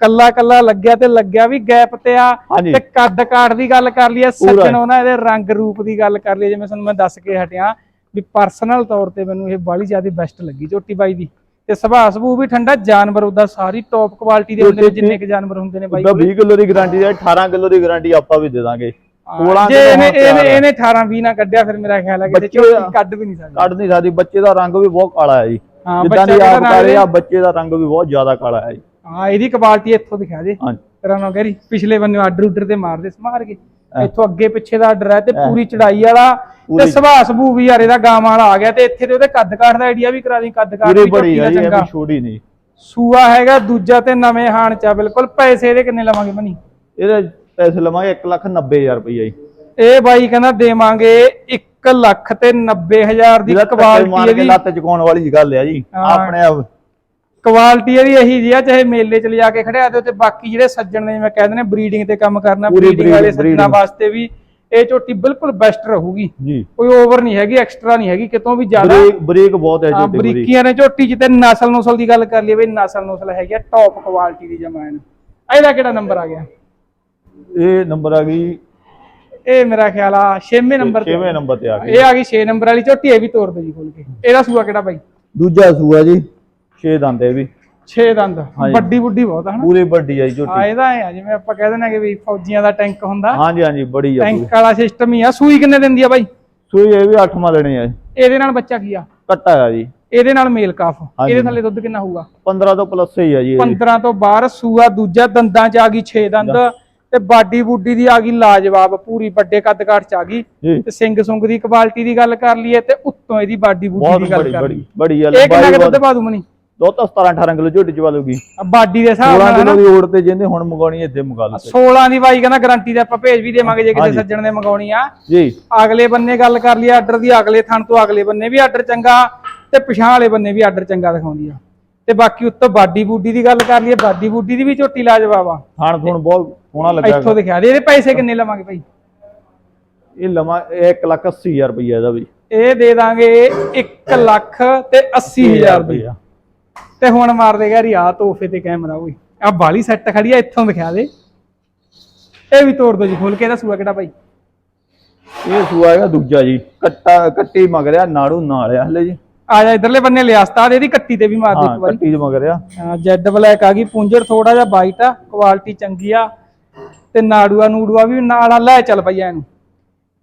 ਕੱਲਾ ਕੱਲਾ ਲੱਗਿਆ ਤੇ ਲੱਗਿਆ ਵੀ ਗੈਪ ਤੇ ਆ ਹਾਂਜੀ। ਤੇ ਕੱਦ ਕਾਠ ਦੀ ਗੱਲ ਕਰ ਲਈਏ ਪੂਰਾ। ਸੱਜਣ ਉਹਨਾਂ ਇਹਦੇ ਰੰਗ ਰੂਪ ਦੀ ਗੱਲ ਕਰ ਲਈਏ ਜਿਵੇਂ ਤੁਹਾਨੂੰ ਮੈਂ ਦੱਸ ਕੇ ਹਟਿਆ ਵੀ ਪਰਸਨਲ ਤੌਰ ਤੇ ਮੈਨੂੰ ਇਹ ਬਾਲੀ ਜ਼ਿਆਦਾ ਬੈਸਟ ਲੱਗੀ ਝੋਟੀ ਬਾਈ ਦੀ ਤੇ ਸੁਭਾਅ ਸੁਭੂ ਵੀ ਠੰਡਾ ਜਾਨਵਰ ਉਹਦਾ ਸਾਰੀ ਟੌਪ ਕੁਆਲਿਟੀ ਦੇ ਹੁੰਦੇ ਨੇ ਜਿੰਨੇ ਕ ਜਾਨਵਰ ਹੁੰਦੇ ਨੇ ਬਾਈ ਉਹਦਾ 20 ਕਿਲੋ ਦੀ ਗਾਰੰਟੀ ਹੈ 18 ਕਿਲੋ ਦੀ ਗਾਰੰਟੀ ਆਪਾਂ ਵੀ ਦੇ ਦਾਂਗੇ 16 ਜੇ ਇਹਨੇ ਇਹਨੇ। ਇਹਨੇ 18 20 ਨਾ ਕੱਢਿਆ ਫਿਰ ਮੇਰਾ ਖਿਆਲ ਹੈ ਕਿ ਬੱਚੇ। ਕੱਢ ਵੀ ਨਹੀਂ ਸਕਦਾ। ਕੱਢ ਨਹੀਂ ਸਕਦੀ। ਬੱਚੇ ਦਾ ਰੰਗ ਵੀ ਬਹੁਤ ਕਾਲਾ ਹੈ ਜੀ। ਹਾਂ, ਜਿੱਦਾਂ ਬੱਚਾ ਦੀ ਕਿਹੜਾ ਆਪ ਨਾਲ ਕਰੇ ਆ ਇਹ? ਬੱਚੇ ਦਾ ਰੰਗ ਵੀ ਬਹੁਤ ਜ਼ਿਆਦਾ ਕਾਲਾ ਹੈ ਜੀ। ਹਾਂ ਇਹਦੀ ਕੁਆਲਿਟੀ ਇੱਥੋਂ ਦਿਖਾ ਦੇ। ਹਾਂਜੀ। ਤੇਰਾ ਨਾ ਕਹਿਰੀ ਪਿਛਲੇ ਬੰਨੇ ਆਰਡਰ ਉਡਰ ਤੇ ਮਾਰਦੇ ਸਮਾਰ ਕੇ। ਇੱਥੋਂ ਅੱਗੇ ਪਿੱਛੇ ਦਾ ਆਰਡਰ ਹੈ ਤੇ ਪੂਰੀ ਚੜਾਈ ਵਾਲਾ ਤੇ ਪੂਰੀ- ਸੁਭਾਅ ਸੁਭੂ ਵੀ ਯਾਰ ਇਹਦਾ ਗਾਂ ਵਾਲਾ ਆ ਗਿਆ ਤੇ ਇੱਥੇ ਤੇ ਉਹਦੇ ਕੱਦ ਕਾਠ ਦਾ ਆਈਡੀਆ ਵੀ ਕਰਾ ਦੀ ਕੱਦ ਕਾਠ ਵੀ ਬੜੀ ਹੈ ਜੀ ਇਹ ਛੋਟੀ ਨਹੀਂ। ਸੂਆ ਹੈਗਾ ਦੂਜਾ ਤੇ ਨਵੇਂ ਹਾਣ ਚ ਬਿਲਕੁਲ ਪੈਸੇ ਇਹਦੇ ਕਿੰਨੇ ਲਵਾਂਗੇ ਇਹਦੇ ਪੈਸੇ ਲਵਾਂਗੇ 1 ਲੱਖ 90000 ਰੁਪਈਆ ਜੀ। ਇਹ ਬਾਈ ਕਹਿੰਦਾ ਦੇਵਾਂਗੇ 1 ਲੱਖ ਤੇ 90000 ਦੀ ਕੁਆਲਿਟੀ ਲੱਤ ਚੁਕਾਉਣ ਵਾਲੀ ਗੱਲ ਹੈ ਜੀ। ਆਪਣੇ ਆਪ ਕੁਆਲਿਟੀ ਇਹਦੀ ਇਹੀ ਜੀ ਆ ਚਾਹੇ ਮੇਲੇ ਚ ਲਿਜਾ ਕੇ ਖੜਿਆ ਤੇ ਉੱਤੇ ਬਾਕੀ ਜਿਹੜੇ ਸੱਜਣ ਨੇ ਜਿਵੇਂ ਕਹਿੰਦੇ ਨੇ ਬਰੀਡਿੰਗ ਤੇ ਕੰਮ ਕਰਨਾ ਬਰੀਡਿੰਗ ਵਾਲੇ ਸੱਜਣਾ। ਵਾਸਤੇ ਵੀ ਇਹ ਝੋਟੀ ਬਿਲਕੁਲ ਬੈਸਟ ਰਹੂਗੀ। ਕੋਈ ਓਵਰ ਨਹੀਂ ਹੈਗੀ ਐਕਸਟਰਾ ਨਹੀਂ ਹੈਗੀ ਕਿਤੋਂ ਵੀ ਜ਼ਿਆਦਾ ਬਰੀਕ ਬਰੀਕ ਬਹੁਤ ਹੈ ਬਰੀਕ ਬਰੀਕੀਆਂ ਨੇ ਝੋਟੀ ਚ ਤੇ ਨਸਲ ਨੁਸਲ ਦੀ ਗੱਲ ਕਰ ਲਈਏ ਬਈ ਨਸਲ ਨੁਸਲ ਹੈਗੀ ਆ ਟੌਪ ਕੁਆਲਿਟੀ ਦੀ ਜਮਾਇਨ ਇਹਦਾ ਕਿਹੜਾ ਨੰਬਰ ਆ ਗਿਆ? ਇਹ ਨੰਬਰ ਆ ਗਈ ਇਹ ਮੇਰਾ ਖਿਆਲ ਆ 6ਵੇਂ ਨੰਬਰ ਤੇ 6ਵੇਂ ਨੰਬਰ ਤੇ ਆ ਗਈ। ਇਹ ਆ ਗਈ 6 ਨੰਬਰ ਵਾਲੀ ਝੋਟੀ ਇਹ ਵੀ ਤੋੜ ਦੋ ਜੀ ਖੋਲ ਕੇ। ਇਹਦਾ ਸੂਆ ਕਿਹੜਾ ਬਾਈ? ਦੂਜਾ ਸੂਆ ਜੀ 6 ਦੰਦ ਇਹ ਵੀ। 6 ਦੰਦ। ਵੱਡੀ ਬੁੱਢੀ ਬਹੁਤ ਆ ਹਨਾ? ਪੂਰੀ ਵੱਡੀ ਆ ਜੀ ਆ ਝੋਟੀ ਇਹਦਾ ਐ ਆ ਜਿਵੇਂ ਆਪਾਂ ਕਹਿ ਦਿੰਦੇ ਆ ਕਿ ਵੀ ਫੌਜੀਆਂ ਦਾ ਟੈਂਕ ਹੁੰਦਾ। ਹਾਂਜੀ ਹਾਂਜੀ ਬੜੀ ਆ। ਟੈਂਕ ਵਾਲਾ ਸਿਸਟਮ ਹੀ ਆ। ਸੂਈ ਕਿੰਨੇ ਦਿੰਦੀ ਆ ਬਾਈ? ਸੂਈ ਇਹ ਵੀ 8 ਮਾ ਲੈਣੇ ਆ। ਇਹਦੇ ਨਾਲ ਬੱਚਾ ਕੀ ਆ? ਕੱਟਾ ਆ ਜੀ। ਇਹਦੇ ਨਾਲ ਮੇਲ ਕਾਫ। ਇਹਦੇ ਥੱਲੇ ਦੁੱਧ ਕਿੰਨਾ ਹੋਊਗਾ? 15 ਤੋਂ ਪਲੱਸ ਹੀ ਆ ਜੀ ਇਹ ਵੀ। 15 ਤੋਂ ਬਾਹਰ ਸੂਆ ਦੂਜਾ ਦੰਦਾਂ ਚ ਆ ਗਈ 6 ਦੰਦ। ਤੇ ਬਾਡੀ ਬੂਡੀ ਦੀ ਆ ਗਈ ਲਾਜਵਾਬ ਪੂਰੀ ਵੱਡੇ ਕੱਦ ਕਾਠ ਚ ਆ ਗਈ ਤੇ ਸਿੰਘ ਸੁੰਗ ਦੀ ਕੁਆਲਿਟੀ ਦੀ ਗੱਲ ਕਰ ਲਈਏ ਤੇ ਉੱਤੋਂ ਇਹਦੀ ਬਾਡੀ ਬੂਡੀ ਦੀ ਗੱਲ ਕਰ ਬੜੀ ਲਈਏ। ਬੜੀ ਆ ਇਹ ਕਿੰਨਾ ਦੁੱਧ ਪਾ ਦੂ ਮਨੀ। ਦੁੱਧ ਤਾਂ 17 18 ਕਿਲੋ ਝੋਟੀ ਚ ਵਾਲੂਗੀ ਬਾਡੀ ਦੇ ਹਿਸਾਬ 16 ਨਾਲ ਕਿਲੋ ਨਾ ਦੀ ਓੜ ਤੇ ਜਿੰਦੇ ਹੁਣ ਮੰਗਾਉਣੀ ਇੱਥੇ ਮੰਗਾ ਲਓ 16 ਦੀ ਬਾਈ ਕਹਿੰਦਾ ਗਾਰੰਟੀ ਤੇ ਆਪਾਂ ਭੇਜ ਵੀ ਦੇਵਾਂਗੇ ਜੇ ਕਿਸੇ। ਸੱਜਣ ਨੇ ਮੰਗਾਉਣੀ ਆ। ਜੀ। ਅਗਲੇ ਬੰਨੇ ਗੱਲ ਕਰ ਲਈ ਆਰਡਰ ਦੀ ਅਗਲੇ ਥਣ ਤੋਂ ਅਗਲੇ ਬੰਨੇ ਵੀ ਆਰਡਰ ਚੰਗਾ ਤੇ ਪਿਛਾਂ ਵਾਲੇ ਬੰਨੇ ਵੀ ਆਰਡਰ ਚੰਗਾ ਦਿਖਾਉਂਦੀ ਆ। ਤੇ ਬਾਕੀ ਉੱਤੋਂ ਬਾਡੀ ਬੂਡੀ ਦੀ ਗੱਲ ਕਰ ਲਈਏ ਬਾਡੀ ਬੂਡੀ ਦੀ ਵੀ ਝੋਟੀ ਲਾਜਵਾਬ ਆ। ਖਾਣ ਖੂਣ ਬਹੁਤ ਸੋਹਣਾ ਲੱਗਾ ਇੱਥੋਂ ਦਿਖਾ ਦੇ ਇਹਦੇ ਪੈਸੇ ਕਿੰਨੇ ਲਵਾਂਗੇ ਭਾਈ? ਇਹ ਲਵਾਂ ਇਹ 1 ਲੱਖ 80 ਹਜ਼ਾਰ ਰੁਪਈਆ ਇਹਦਾ ਵੀ। ਇਹ ਦੇ ਦਾਂਗੇ 1 ਲੱਖ ਤੇ 80000 ਰੁਪਏ ਤੇ ਹੁਣ ਮਾਰ ਦੇ ਯਾਰ ਆ ਤੋਹਫੇ ਤੇ ਕੈਮਰਾ ਓਏ। ਆ ਬਾਲੀ ਸੈੱਟ ਖੜੀ ਆ ਇੱਥੋਂ ਦਿਖਾ ਦੇ। ਇਹ ਵੀ ਤੋੜ ਦੋ ਜੀ ਖੋਲ ਕੇ ਇਹਦਾ ਸੂਆ ਕਿਹੜਾ ਭਾਈ? ਇਹ ਸੂਆ ਹੈਗਾ ਦੂਜਾ ਜੀ ਕੱਟਾ ਕੱਟੀ ਮਗਰਿਆ ਨਾੜੂ ਨਾਲ ਆ ਹਲੇ ਜੀ। ਆ ਜਾ ਇਧਰਲੇ ਬੰਨੇ ਲਿਆਸਤਾ ਇਹਦੀ ਕੱਟੀ ਤੇ ਵੀ ਮਾਰ ਦੇ ਹਾਂ ਇੱਕ ਵਾਰੀ। ਕੱਟੀ ਚ ਮਗਰਿਆ ਜੈਡ ਬਲੈਕ ਆ ਗਈ ਪੁੰਜਰ ਥੋੜਾ ਜਿਹਾ ਵਾਈਟ ਆ ਕੁਆਲਿਟੀ ਚੰਗੀ ਆ। ਤੇ ਨਾੜੂਆ ਨੂੜੂਆ ਵੀ ਨਾਲ ਆ ਲੈ ਚੱਲ ਪਈਆ ਇਹਨੂੰ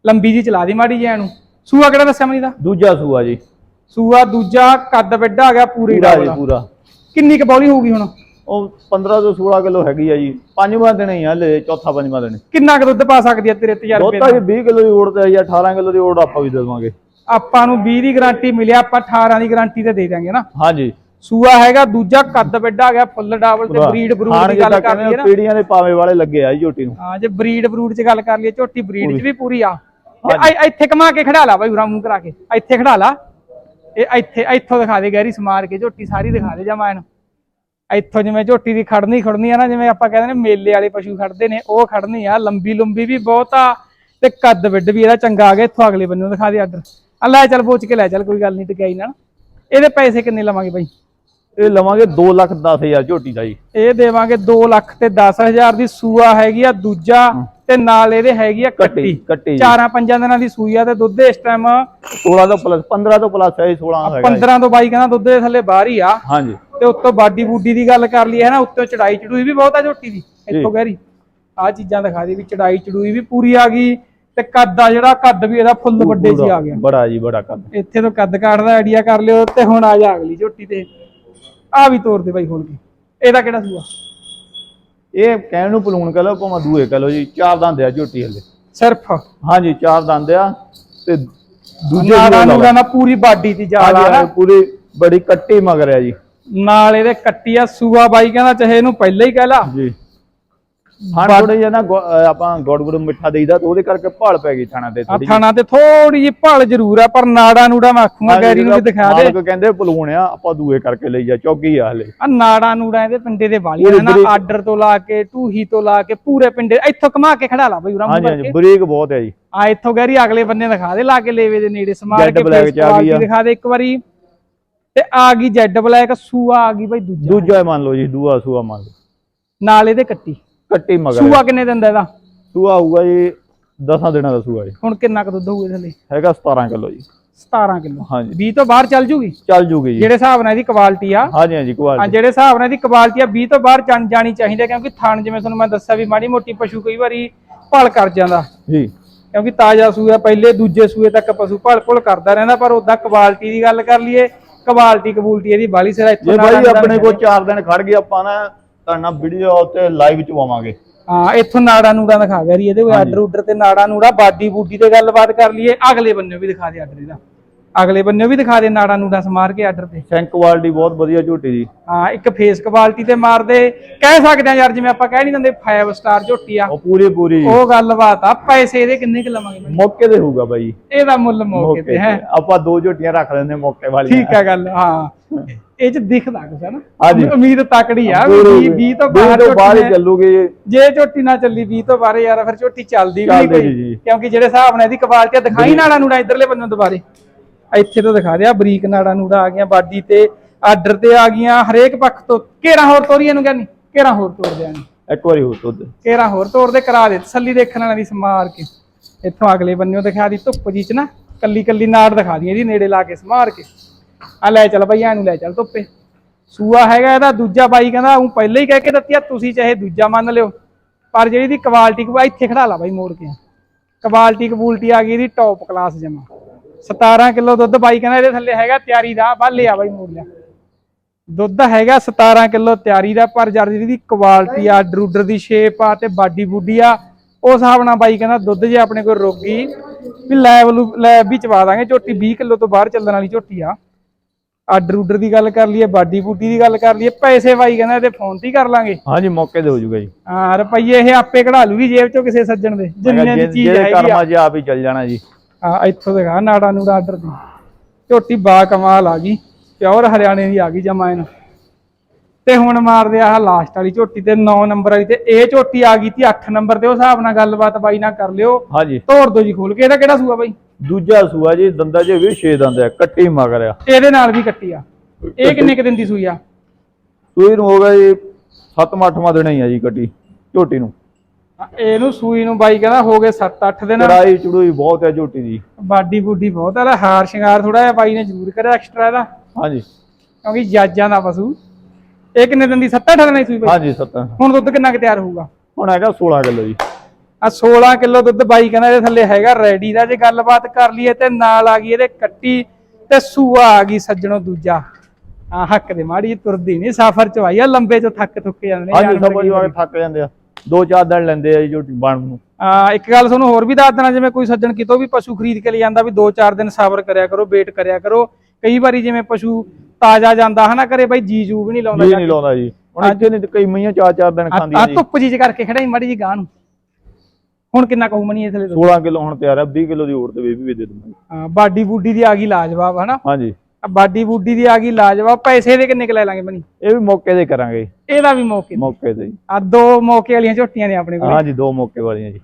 ਲੰਬੀ ਜੀ ਚਲਾ ਦੀ ਮਾੜੀ ਜੀ ਇਹਨੂੰ ਸੂਆ ਕਿਹੜਾ ਦੱਸਿਆ ਮੈਨੂੰ ਦਾ? ਦੂਜਾ ਸੂਆ ਜੀ। ਸੂਆ ਦੂਜਾ ਕੱਦ ਵੱਡਾ ਆ ਗਿਆ ਪੂਰੀ ਪੂਰਾ ਜੀ ਪੂਰਾ। ਕਿੰਨੀ ਕੁ ਬੌਲੀ ਹੋਊਗੀ ਹੁਣ? ਉਹ 15 ਤੋਂ 16 ਕਿਲੋ ਹੈਗੀ ਆ ਜੀ। ਪੰਜਵਾਂ ਦਿਨ ਹੀ ਆ ਹਲੇ ਚੌਥਾ ਪੰਜਵਾਂ ਦਿਨ। ਕਿੰਨਾ ਕੁ ਦੁੱਧ ਪਾ ਸਕਦੀ ਆ ਤੇਰੇ ਤਜਰਬੇ ਦੋਤਾ ਨਾਲ ਜੀ 20 ਕਿਲੋ ਦੀ ਓੜ ਤੇ ਜਾਂ 18 ਕਿਲੋ ਦੀ ਓੜ ਆਪਾਂ ਵੀ ਦੇ ਦੇਵਾਂਗੇ। ਆਪਾਂ ਨੂੰ 20 ਦੀ ਗਾਰੰਟੀ ਮਿਲਿਆ ਆਪਾਂ 18 ਦੀ ਗਾਰੰਟੀ ਤੇ ਦੇ ਦਾਂਗੇ ਨਾ। ਹਾਂਜੀ। ਸੂਆ ਹੈਗਾ ਦੂਜਾ ਕੱਦ ਵੱਡਾ ਗਿਆ ਫੁੱਲ ਡਬਲ ਤੇ ਬਰੀਡ ਬਰੂਡ ਦੀ ਗੱਲ ਕਰ ਲਈਏ ਨਾ। ਪੀੜੀਆਂ ਦੇ ਪਾਵੇ ਵਾਲੇ ਲੱਗੇ ਆ ਝੋਟੀ ਨੂੰ। ਹਾਂ ਜੇ ਬਰੀਡ ਬਰੂਡ ਚ ਗੱਲ ਕਰ ਲਈਏ ਝੋਟੀ ਬਰੀਡ ਚ ਵੀ ਪੂਰੀ ਆ। ਇੱਥੇ ਕਮਾ ਕੇ ਖੜਾ ਲਾ ਬਾਈ ਉਰਾ ਮੂੰਹ ਕਰਾ ਕੇ। ਇੱਥੇ ਖੜਾ ਲਾ। ਇਹ ਇੱਥੇ ਇੱਥੋਂ ਦਿਖਾ ਦੇ ਗਹਿਰੀ ਸਮਾਰ ਕੇ ਝੋਟੀ ਸਾਰੀ ਦਿਖਾ ਦੇ ਜਮਾ ਇਹਨੂੰ। ਇੱਥੋਂ ਜਿਵੇਂ ਝੋਟੀ ਦੀ ਖੜਨੀ ਖੜਨੀ ਆ ਨਾ ਜਿਵੇਂ ਆਪਾਂ ਕਹਿੰਦੇ ਨੇ ਮੇਲੇ ਵਾਲੇ ਪਸ਼ੂ ਖੜਦੇ ਨੇ ਉਹ ਖੜਨੀ ਆ। ਲੰਬੀ ਲੰਬੀ ਵੀ ਬਹੁਤ ਆ ਤੇ ਕੱਦ ਵਿੱਡ ਵੀ ਇਹਦਾ ਚੰਗਾ ਆ ਗਿਆ। ਇੱਥੋਂ ਅਗਲੇ ਬੰਨੇ ਨੂੰ ਦਿਖਾ ਦੇ ਆਰਡਰ। ਆ ਲੈ ਚੱਲ ਪੋਚ ਕੇ ਲੈ ਚੱਲ ਕੋਈ ਗੱਲ ਨਹੀਂ ਟਿਕਾਈ ਨਾਲ। ਇਹਦੇ ਪੈਸੇ ਕਿੰਨੇ ਲਵਾਂਗੇ ਬਾਈ? ਇਹ ਲਵਾਂਗੇ 2 ਲੱਖ 10 ਹਜ਼ਾਰ ਝੋਟੀ ਦਾ ਜੀ। ਇਹ ਦੇਵਾਂਗੇ 2 ਲੱਖ ਤੇ 10000 ਦੀ ਸੂਆ ਹੈਗੀ ਆ ਦੂਜਾ ਤੇ ਨਾਲ ਇਹਦੇ ਹੈਗੀ ਆ ਕੱਟੀ ਕੱਟੀ। ਚਾਰਾਂ ਪੰਜਾਂ ਦਿਨਾਂ ਦੀ ਸੂਈ ਆ ਤੇ ਦੁੱਧ ਇਸ ਟਾਈਮ 16 ਤੋਂ ਪਲੱਸ 15 ਤੋਂ ਪਲੱਸ ਹੈ ਜੀ, 16 ਹੈਗਾ ਜੀ। 15 ਤੋਂ 22 ਕਹਿੰਦਾ ਦੁੱਧ ਦੇ ਥੱਲੇ ਬਾਹਰ ਹੀ ਆ। ਹਾਂਜੀ। ਤੇ ਉੱਤੋਂ ਬਾਡੀ ਬੂਡੀ ਦੀ ਗੱਲ ਕਰ ਲਈਏ ਨਾ ਉੱਤੋਂ ਚੜਾਈ ਚੜੂਈ ਵੀ ਬਹੁਤ ਆ ਝੋਟੀ ਦੀ ਇੱਥੋਂ ਗਹਿਰੀ। ਆ ਚੀਜ਼ਾਂ ਦਿਖਾ ਦੇ ਵੀ ਚੜਾਈ ਚੜੂਈ ਵੀ ਪੂਰੀ ਆ ਗਈ। ਤੇ ਕੱਦ ਆ ਜਿਹੜਾ ਕੱਦ ਵੀ ਇਹਦਾ ਫੁੱਲ ਵੱਡੇ ਜੀ ਆ ਗਿਆ। ਬੜਾ ਜੀ ਬੜਾ ਕੱਦ। ਇੱਥੇ ਤੋਂ ਕੱਦ ਦਾ ਆਈਡੀਆ ਕਰ ਲਿਓ ਤੇ ਹੁਣ ਆ ਜਾ ਅਗਲੀ ਝੋਟੀ ਤੇ। ਆ ਵੀ ਦੇ ਬਾਈ ਖੋਲ ਕੇ। ਇਹਦਾ ਕਿਹੜਾ ਸੂਆ? ਇਹ ਕਹਿਣ ਨੂੰ ਪਲੂਣ ਕਹ ਲਓ ਭਾਵੇਂ ਦੂਏ ਕਹ ਲਓ ਜੀ ਚਾਰ ਦੰਦ ਆ ਝੋਟੀ ਹਲੇ। ਸਿਰਫ। ਹਾਂਜੀ ਚਾਰ ਦੰਦ ਆ ਤੇ ਦੂਜੇ ਨੂੜਾ ਨਾਲ ਪੂਰੀ ਬਾਡੀ ਦੀ ਜਾਲ ਆ ਨਾ। ਪੂਰੀ ਬੜੀ ਕੱਟੀ ਮਗਰ ਆ ਜੀ। ਨਾਲ ਇਹਦੇ ਕੱਟੀ ਆ ਸੂਆ ਬਾਈ ਕਹਿੰਦਾ ਚਾਹੇ ਇਹਨੂੰ ਪਹਿਲਾਂ ਹੀ ਕਹਿ ਲਾ। ਜੀ। ਹਾਂ ਥੋੜੇ ਜਿਹਾ ਨਾ ਗੁ- ਅਹ ਆਪਾਂ ਗੋੜ ਗੁੜ ਮਿੱਠਾ ਦੇਈਦਾ ਤੇ ਉਹਦੇ ਕਰਕੇ ਭਾਲ ਪੈ ਗਈ ਥਾਣਾ ਤੇ ਥੋੜੀ ਨਾਲ ਤੇ ਥੋੜੀ ਜਿਹੀ ਭਲ ਜ਼ਰੂਰ ਆ ਪਰ ਨਾੜਾ ਨੂੜਾ ਮੈਂ ਆਖੂਗਾ ਗੈਰੀ ਨੂੰ ਵੀ ਦਿਖਾ ਦੇ। ਕਹਿੰਦੇ ਪਲੂਣ ਆ ਆਪਾਂ ਦੂਏ ਕਰਕੇ ਲਈ ਜਾ ਚੌਕੀ ਆ ਹਲੇ। ਆ ਨਾੜਾ ਨੂੜਾ ਇਹਦੇ ਪਿੰਡੇ ਦੇ ਵਾਲੀਆਂ ਨੇ ਆਰਡਰ ਤੋਂ ਲਾ ਕੇ ਟੂਹੀ ਤੋਂ ਲਾ ਕੇ ਪੂਰੇ ਪਿੰਡੇ ਇੱਥੋਂ ਕਮਾ ਕੇ ਖੜਾ ਲਾ ਬਈ ਉਰਾ ਹਾਂਜੀ ਹਾਂਜੀ ਬਰੀਕ ਬਹੁਤ ਹੈ ਜੀ। ਆ ਇੱਥੋਂ ਗੈਰੀ ਅਗਲੇ ਬੰਨੇ ਦਿਖਾ ਦੇ ਲਾ ਕੇ ਲੇਵੇ ਦੇ ਨੇੜੇ ਸਮਾਰ ਕੇ ਚ ਆ ਗਈ ਆ। ਦਿਖਾ ਦੇ ਇੱਕ ਵਾਰੀ। ਤੇ ਆ ਗਈ ਜੈਡ ਬਲੈਕ ਸੂਆ ਆ ਗਈ ਬਈ ਦੂਜਾ। ਦੂਜਾ ਮੰਨ ਲਓ ਜੀ ਦੂਆ ਸੂਆ ਮੰਨ ਲਓ। ਨਾਲ ਇਹਦੇ ਕੱਟੀ। ਕੱਟੀ ਮਗਰ ਸੂਆ ਕਿੰਨੇ ਦਿੰਦਾ ਇਹਦਾ? ਸੂਆ ਹੋਊਗਾ ਜੀ 10 ਦਿਨਾਂ ਦਾ ਸੂਆ ਜੀ। ਹੁਣ ਕਿੰਨਾ ਕੁ ਦੁੱਧ ਹੋਊ ਇਹਦੇ ਥੱਲੇ ਹੈਗਾ 17 ਕਿਲੋ ਜੀ। 17 ਕਿਲੋ। ਹਾਂਜੀ। 20 ਤੋਂ ਬਾਹਰ ਚੱਲ ਜੂਗੀ? ਚੱਲ ਜੂਗੀ ਜੀ। ਜਿਹੜੇ ਹਿਸਾਬ ਨਾਲ ਇਹਦੀ ਕੁਆਲਿਟੀ ਆ। ਹਾਂਜੀ ਹਾਂਜੀ ਕੁਆਲਿਟੀ ਜਿਹੜੇ ਹਿਸਾਬ ਨਾਲ ਇਹਦੀ ਕੁਆਲਿਟੀ ਆ 20 ਤੋਂ ਬਾਹਰ ਜਾਣ- ਜਾਣੀ ਚਾਹੀਦੀ ਹੈ ਕਿਉਂਕਿ ਥਣ ਜਿਵੇਂ ਤੁਹਾਨੂੰ ਮੈਂ ਦੱਸਿਆ ਵੀ ਮਾੜੀ ਮੋਟੀ ਪਸ਼ੂ ਕਈ ਵਾਰੀ ਭਲ ਕਰ ਜਾਂਦਾ। ਜੀ। ਕਿਉਂਕਿ ਤਾਜ਼ਾ ਸੂਆ ਪਹਿਲੇ ਦੂਜੇ ਸੂਏ ਤੱਕ ਪਸ਼ੂ ਭਲ ਭੁਲ ਕਰਦਾ ਰਹਿੰਦਾ ਪਰ ਉਦਾਂ ਕੁਆਲਿਟੀ ਦੀ ਗੱਲ ਕਰ ਲਈਏ ਕੁਆਲਿਟੀ ਕਬੂਲਟੀ ਇਹਦੀ ਬਾਲੀ ਸਿਰਾ ਇੱਥੋਂ ਜੇ ਨਾਲ ਬਾਈ ਆਪਣੇ ਕੋਲ 4 ਦਿਨ ਖੜ ਗਏ ਆਪਾਂ ਨਾ ਤੁਹਾਡਾ ਵੀਡੀਓ ਤੇ ਲਾਈਵ ਚ ਪਾਵਾਂਗੇ। ਹਾਂ ਇੱਥੋਂ ਨਾੜਾ ਨੂੜਾ ਦਿਖਾ ਗਿਆ ਰਹੀ ਇਹਦੇ ਕੋਈ ਆਰਡਰ ਉਡਰ ਤੇ ਨਾੜਾ ਨੂੜਾ ਬਾਡੀ ਬੂਡੀ ਤੇ ਗੱਲਬਾਤ ਕਰ ਲਈਏ ਅਗਲੇ ਬੰਨੇ ਵੀ ਦਿਖਾ ਦੇ ਆਰਡਰ ਇਹਦਾ। ਅਗਲੇ ਬੰਨੇ ਵੀ ਦਿਖਾ ਦੇ ਨਾੜਾ ਨੂੜਾ ਸਮਾਰ ਕੇ ਆਰਡਰ ਤੇ। ਸੈਂਕ ਕੁਆਲਿਟੀ ਬਹੁਤ ਵਧੀਆ ਝੋਟੀ ਦੀ ਹਾਂ ਇੱਕ ਫੇਸ ਕੁਆਲਿਟੀ ਤੇ ਮਾਰਦੇ ਕਹਿ ਸਕਦੇ ਆ ਯਾਰ ਜਿਵੇਂ ਆਪਾਂ ਕਹਿ ਨਹੀਂ ਦਿੰਦੇ 5 ਸਟਾਰ ਝੋਟੀ ਆ। ਉਹ ਪੂਰੀ ਪੂਰੀ। ਉਹ ਗੱਲਬਾਤ ਆ ਪੈਸੇ ਇਹਦੇ ਕਿੰਨੇ ਕੁ ਲਵਾਂਗੇ? ਮੌਕੇ ਤੇ ਹੋਊਗਾ ਬਾਈ। ਇਹਦਾ ਮੁੱਲ ਮੌਕੇ ਤੇ ਹੈ। ਆਪਾਂ ਦੋ ਝੋਟੀਆਂ ਰੱਖ ਲੈਂਦੇ ਮੌਕੇ ਵਾਲੀਆਂ। ਠੀਕ ਆ ਗੱਲ ਹਾਂ। ਇਹ ਚ ਦਿਖਦਾ ਕੁਛ ਹੈ ਨਾ। ਉਮੀਦ ਤਕੜੀ ਆ ਪੂਰੀ- 20 ਤੋਂ ਬਾਹਰ ਤੋਂ ਬਾਹਰ ਚੱਲੂਗੀ ਜੇ ਝੋਟੀ ਨਾ ਚੱਲੀ 20 ਤੋਂ ਬਾਹਰ ਯਾਰ ਫਿਰ ਝੋਟੀ ਚੱਲਦੀ ਵੀ ਨਹੀਂ ਕੋਈ। ਕਿਉਂਕਿ ਜਿਹੜੇ ਹਿਸਾਬ ਨਾਲ ਇਹਦੀ ਕੁਆਲਿਟੀ ਆ, ਦਿਖਾਈ ਨਾੜਾ ਨੂੜਾ ਇਧਰਲੇ ਬੰਨੋਂ ਦੁਬਾਰੇ ਇੱਥੇ ਤੋਂ ਦਿਖਾ ਦਿਆ ਬਰੀਕ ਨਾੜਾ ਨੂੜਾ ਆ ਗਈਆਂ ਬਾਡੀ ਤੇ ਆਰਡਰ ਤੇ ਆ ਗਈਆਂ ਹਰੇਕ ਪੱਖ ਤੋਂ ਘੇਰਾ ਹੋਰ ਤੋਰੀਆਂ ਨੂੰ ਕਹਿੰਦੀ? ਘੇਰਾ ਹੋਰ ਤੋੜ ਦਿਆਂਗੇ? ਇੱਕ ਵਾਰੀ ਹੋ ਤੁੱਦ ਘੇਰਾ ਹੋਰ ਤੋੜ ਦੇ? ਕਰਾ ਦੇ ਤਸੱਲੀ ਦੇਖਣ ਵਾਲੀ ਦੀ ਸਮਾਰ ਕੇ। ਇੱਥੋਂ ਅਗਲੇ ਬੰਨਿਓ ਦਿਖਾ ਦੀ ਧੁੱਪ ਜੀ ਚ ਨਾ ਕੱਲੀ ਕੱਲੀ ਨਾੜ ਦਿਖਾ ਦੀ ਇਹਦੀ ਨੇੜੇ ਲਾ ਕੇ ਸਮਾਰ ਕੇ। ਆ ਲੈ ਚੱਲ ਭਈਆ ਇਹਨੂੰ ਲੈ ਚੱਲ ਧੁੱਪੇ। ਸੂਆ ਹੈਗਾ ਇਹਦਾ, ਦੂਜਾ ਬਾਈ ਕਹਿੰਦਾ, ਉਹ ਪਹਿਲਾਂ ਹੀ ਕਹਿ ਕੇ ਦਿੱਤੀ ਆ, ਤੁਸੀਂ ਚਾਹੇ ਦੂਜਾ ਮੰਨ ਲਿਓ। ਪਰ ਜਿਹੜੀ ਦੀ ਕੁਆਲਿਟੀ ਕੋ ਇੱਥੇ ਖੜਾ ਲਾ ਬਾਈ ਮੋੜ ਕੇ। ਕੁਆਲਿਟੀ ਕਬੂਲਟੀ ਆ ਗਈ ਇਹਦੀ ਟੌਪ ਕਲਾਸ ਜਮਾ। 17 ਕਿਲੋ ਦੁੱਧ ਬਾਈ ਕਹਿੰਦਾ ਇਹਦੇ ਥੱਲੇ ਹੈਗਾ, ਤਿਆਰੀ ਦਾ, ਬਾ ਲਿਆ ਬਾਈ ਮੋੜ ਲਿਆ। ਦੁੱਧ ਹੈਗਾ 17 ਕਿਲੋ ਤਿਆਰੀ ਦਾ, ਪਰ ਜਦ ਜਿਹਦੀ ਕੁਆਲਿਟੀ ਆ, ਡਰੂਡਰ ਦੀ ਸ਼ੇਪ ਆ ਤੇ ਬਾਡੀ ਬੁੱਡੀ ਆ, ਉਸ ਹਿਸਾਬ ਨਾਲ ਬਾਈ ਕਹਿੰਦਾ ਦੁੱਧ ਜੇ ਆਪਣੇ ਕੋਲ ਰੁਕ ਵੀ ਲੈਬ ਲੈਬ ਵੀ ਚਵਾ ਦਾਂਗੇ ਝੋਟੀ 20 ਕਿਲੋ ਤੋਂ ਬਾਹਰ ਚੱਲਣ ਵਾਲੀ ਝੋਟੀ ਆ। ਆਰਡਰ ਉਡਰ ਦੀ ਗੱਲ ਕਰ ਲਈਏ ਬਾਡੀ ਬੂਡੀ ਦੀ ਗੱਲ ਕਰ ਲਈਏ ਪੈਸੇ ਬਾਈ ਕਹਿੰਦਾ ਇਹਦੇ ਫੋਨ ਤੇ ਹੀ ਕਰ ਲਾਂਗੇ। ਹਾਂਜੀ ਮੌਕੇ ਤੇ ਹੋ ਜਾਊਗਾ ਜੀ। ਹਾਂ ਰੁਪਈਏ ਇਹ ਆਪੇ ਕਢਾ ਲੂਗੀ ਜੇਬ ਚੋਂ ਕਿਸੇ ਸੱਜਣ ਦੇ ਜਿੰਨੇ ਦੀ ਜੇ- ਚੀਜ਼ ਜਿਹੜੇ ਹੈਗੀ ਆ। ਕਰਮਾਂ 'ਚ ਆਪ ਹੀ ਚੱਲ ਜਾਣਾ ਜੀ। ਹਾਂ ਇੱਥੋਂ ਦਿਖਾ ਨਾੜਾ ਨੂੜਾ ਆਰਡਰ ਦੀ ਝੋਟੀ ਬਾ ਕਮਾਲ ਆ ਗਈ ਪਿਓਰ ਹਰਿਆਣੇ ਦੀ ਆ ਗਈ ਜਮਾ ਇਹਨੂੰ। ਤੇ ਹੁਣ ਮਾਰਦੇ ਆਹ ਲਾਸਟ ਵਾਲੀ ਝੋਟੀ ਤੇ 9 ਨੰਬਰ ਵਾਲੀ ਤੇ ਇਹ ਝੋਟੀ ਆ ਗਈ ਤੀ 8 ਨੰਬਰ ਤੇ ਉਹ ਹਿਸਾਬ ਨਾਲ ਗੱਲਬਾਤ ਬਾਈ ਨਾਲ ਕਰ ਲਿਓ। ਹਾਂਜੀ। ਤੋੜ ਦੋ ਜੀ ਖੋਲ ਕੇ ਇਹਦਾ ਕਿਹੜਾ ਸੂਆ ਬਾਈ? ਦੂਜਾ ਸੂਆ ਜੀ ਦੰਦਾ ਜੇ ਵੀ 6 ਦੰਦ ਆ ਕੱਟੀ ਮਗਰ ਆ। ਇਹਦੇ ਨਾਲ ਵੀ ਕੱਟੀ ਆ। ਇਹ ਕਿੰਨੇ ਕੁ ਦਿਨ ਦੀ ਸੂਈ ਆ? ਸੂਈ ਨੂੰ ਹੋ ਗਿਆ ਜੀ 7ਵਾਂ 8ਵਾਂ ਦਿਨ ਹੀ ਆ ਜੀ ਕੱਟੀ ਝੋਟੀ ਨੂੰ। ਹਾਂ, ਇਹਨੂੰ ਸੂਈ ਨੂੰ ਬਾਈ ਕਹਿੰਦਾ ਹੋ ਗਏ 7-8 ਦਿਨ। ਚੜਾਈ ਚੜੂਈ ਬਹੁਤ ਹੈ ਝੋਟੀ ਦੀ। ਬਾਡੀ ਬੂਡੀ ਬਹੁਤ ਆ ਹਾਰ ਸ਼ਿੰਗਾਰ ਥੋੜਾ ਜਿਹਾ ਬਾਈ ਨੇ ਜ਼ਰੂਰ ਕਰਿਆ ਐਕਸਟਰਾ ਇਹਦਾ। ਹਾਂਜੀ। ਕਿਉਂਕਿ ਜਾਜਾਂ ਦਾ ਪਸ਼ੂ। ਇਹ ਕਿੰਨੇ ਦਿਨ ਦੀ? 7-8 ਦਿਨ ਦੀ ਸੂਈ ਬਾਈ ਹਾਂਜੀ ਸੱਤ ਹੁਣ ਦੁੱਧ ਕਿੰਨਾ ਕੁ ਤਿਆਰ ਹੋਊਗਾ? ਹੁਣ ਹੈਗਾ 16 ਕਿਲੋ ਜੀ। ਆ 16 ਕਿਲੋ ਦੁੱਧ ਬਾਈ ਕਹਿੰਦਾ ਇਹਦੇ ਥੱਲੇ ਹੈਗਾ ਰੈਡੀ ਦਾ ਜੇ ਗੱਲਬਾਤ ਕਰ ਲਈਏ ਤੇ ਨਾਲ ਆ ਗਈ ਇਹਦੇ ਕੱਟੀ ਤੇ ਸੂਆ ਆ ਗਈ ਸੱਜਣੋ ਦੂਜਾ। ਆ ਹੱਕ ਦੇ ਮਾੜੀ ਤੁਰਦੀ ਨਹੀਂ ਸਫ਼ਰ ਚ ਆਈ ਆ ਲੰਬੇ ਚ ਥੱਕ ਥੁੱਕ ਜਾਂਦੇ ਨੇ ਹਾਂਜੀ ਆ ਕੇ ਥੱਕ ਜਾਂਦੇ ਆ। ਦੋ ਚਾਰ ਦਿਨ ਲੈਂਦੇ ਆ ਜੀ ਝੋਟੀ ਬਣ ਨੂੰ। ਆ ਇੱਕ ਗੱਲ ਤੁਹਾਨੂੰ ਹੋਰ ਵੀ ਦੱਸ ਦੇਣਾ ਜਿਵੇਂ ਕੋਈ ਸੱਜਣ ਕਿਤੋਂ ਵੀ ਪਸ਼ੂ ਖਰੀਦ ਕੇ ਲੈ ਜਾਂਦਾ ਵੀ 2-4 ਦਿਨ ਸਬਰ ਕਰਿਆ ਕਰੋ ਵੇਟ ਕਰਿਆ ਕਰੋ ਕਈ ਵਾਰੀ ਜਿਵੇਂ ਪਸ਼ੂ ਤਾਜ਼ਾ ਜਾਂਦਾ ਹਨਾ ਕਰੇ ਬਾਈ ਜੀ ਜੂ ਵੀ ਨਹੀਂ ਲਾਉਂਦਾ ਜੀ ਜਾ ਨਹੀਂ। ਲਾਉਂਦਾ ਜੀ। ਹੁਣ ਇੱਥੇ ਨਹੀਂ ਕਈ ਮਈਆਂ ਚਾਰ ਚਾਰ ਦਿਨ ਆ ਖਾਂਦੀਆਂ ਆ ਜੀ। ਧੁੱਪ ਜੀ ਚ ਕਰਕੇ ਖੜਾ ਮਾੜੀ ਜੀ ਗਾਂ ਨੂੰ। ਹੁਣ ਕਿੰਨਾ ਕਹੂ ਮਣੀ ਥੱਲੇ ਦੁੱਧ? 16 ਕਿਲੋ ਹੁਣ ਤਿਆਰ ਹੈ 20 ਕਿਲੋ ਦੀ ਹੋਰ ਤੇ ਬੇਬੀ ਵੀ ਦੇ ਦੂੰਗਾ। ਹਾਂ ਬਾਡੀ ਬੂਡੀ ਦੀ ਆ ਗਈ ਲਾਜਵਾਬ ਹਨਾ? ਹਾਂਜੀ। ਆ ਬਾਡੀ ਬੂਡੀ ਦੀ ਆ ਗਈ ਲਾਜਵਾਬ ਪੈਸੇ ਦੇ ਕਿੰਨੇ ਕੁ ਲੈ ਲਾਂਗੇ ਬਣੀ ਇਹ ਵੀ ਮੌਕੇ ਤੇ ਕਰਾਂਗੇ। ਇਹਦਾ ਵੀ ਮੌਕੇ। ਮੌਕੇ ਜੀ ਆ ਦੋ ਮੌਕੇ ਵਾਲੀਆਂ ਝੋਟੀਆਂ ਨੇ ਆਪਣੇ ਕੋਲ। ਹਾਂਜੀ ਦੋ ਮੌਕੇ ਵਾਲੀਆਂ ਜੀ।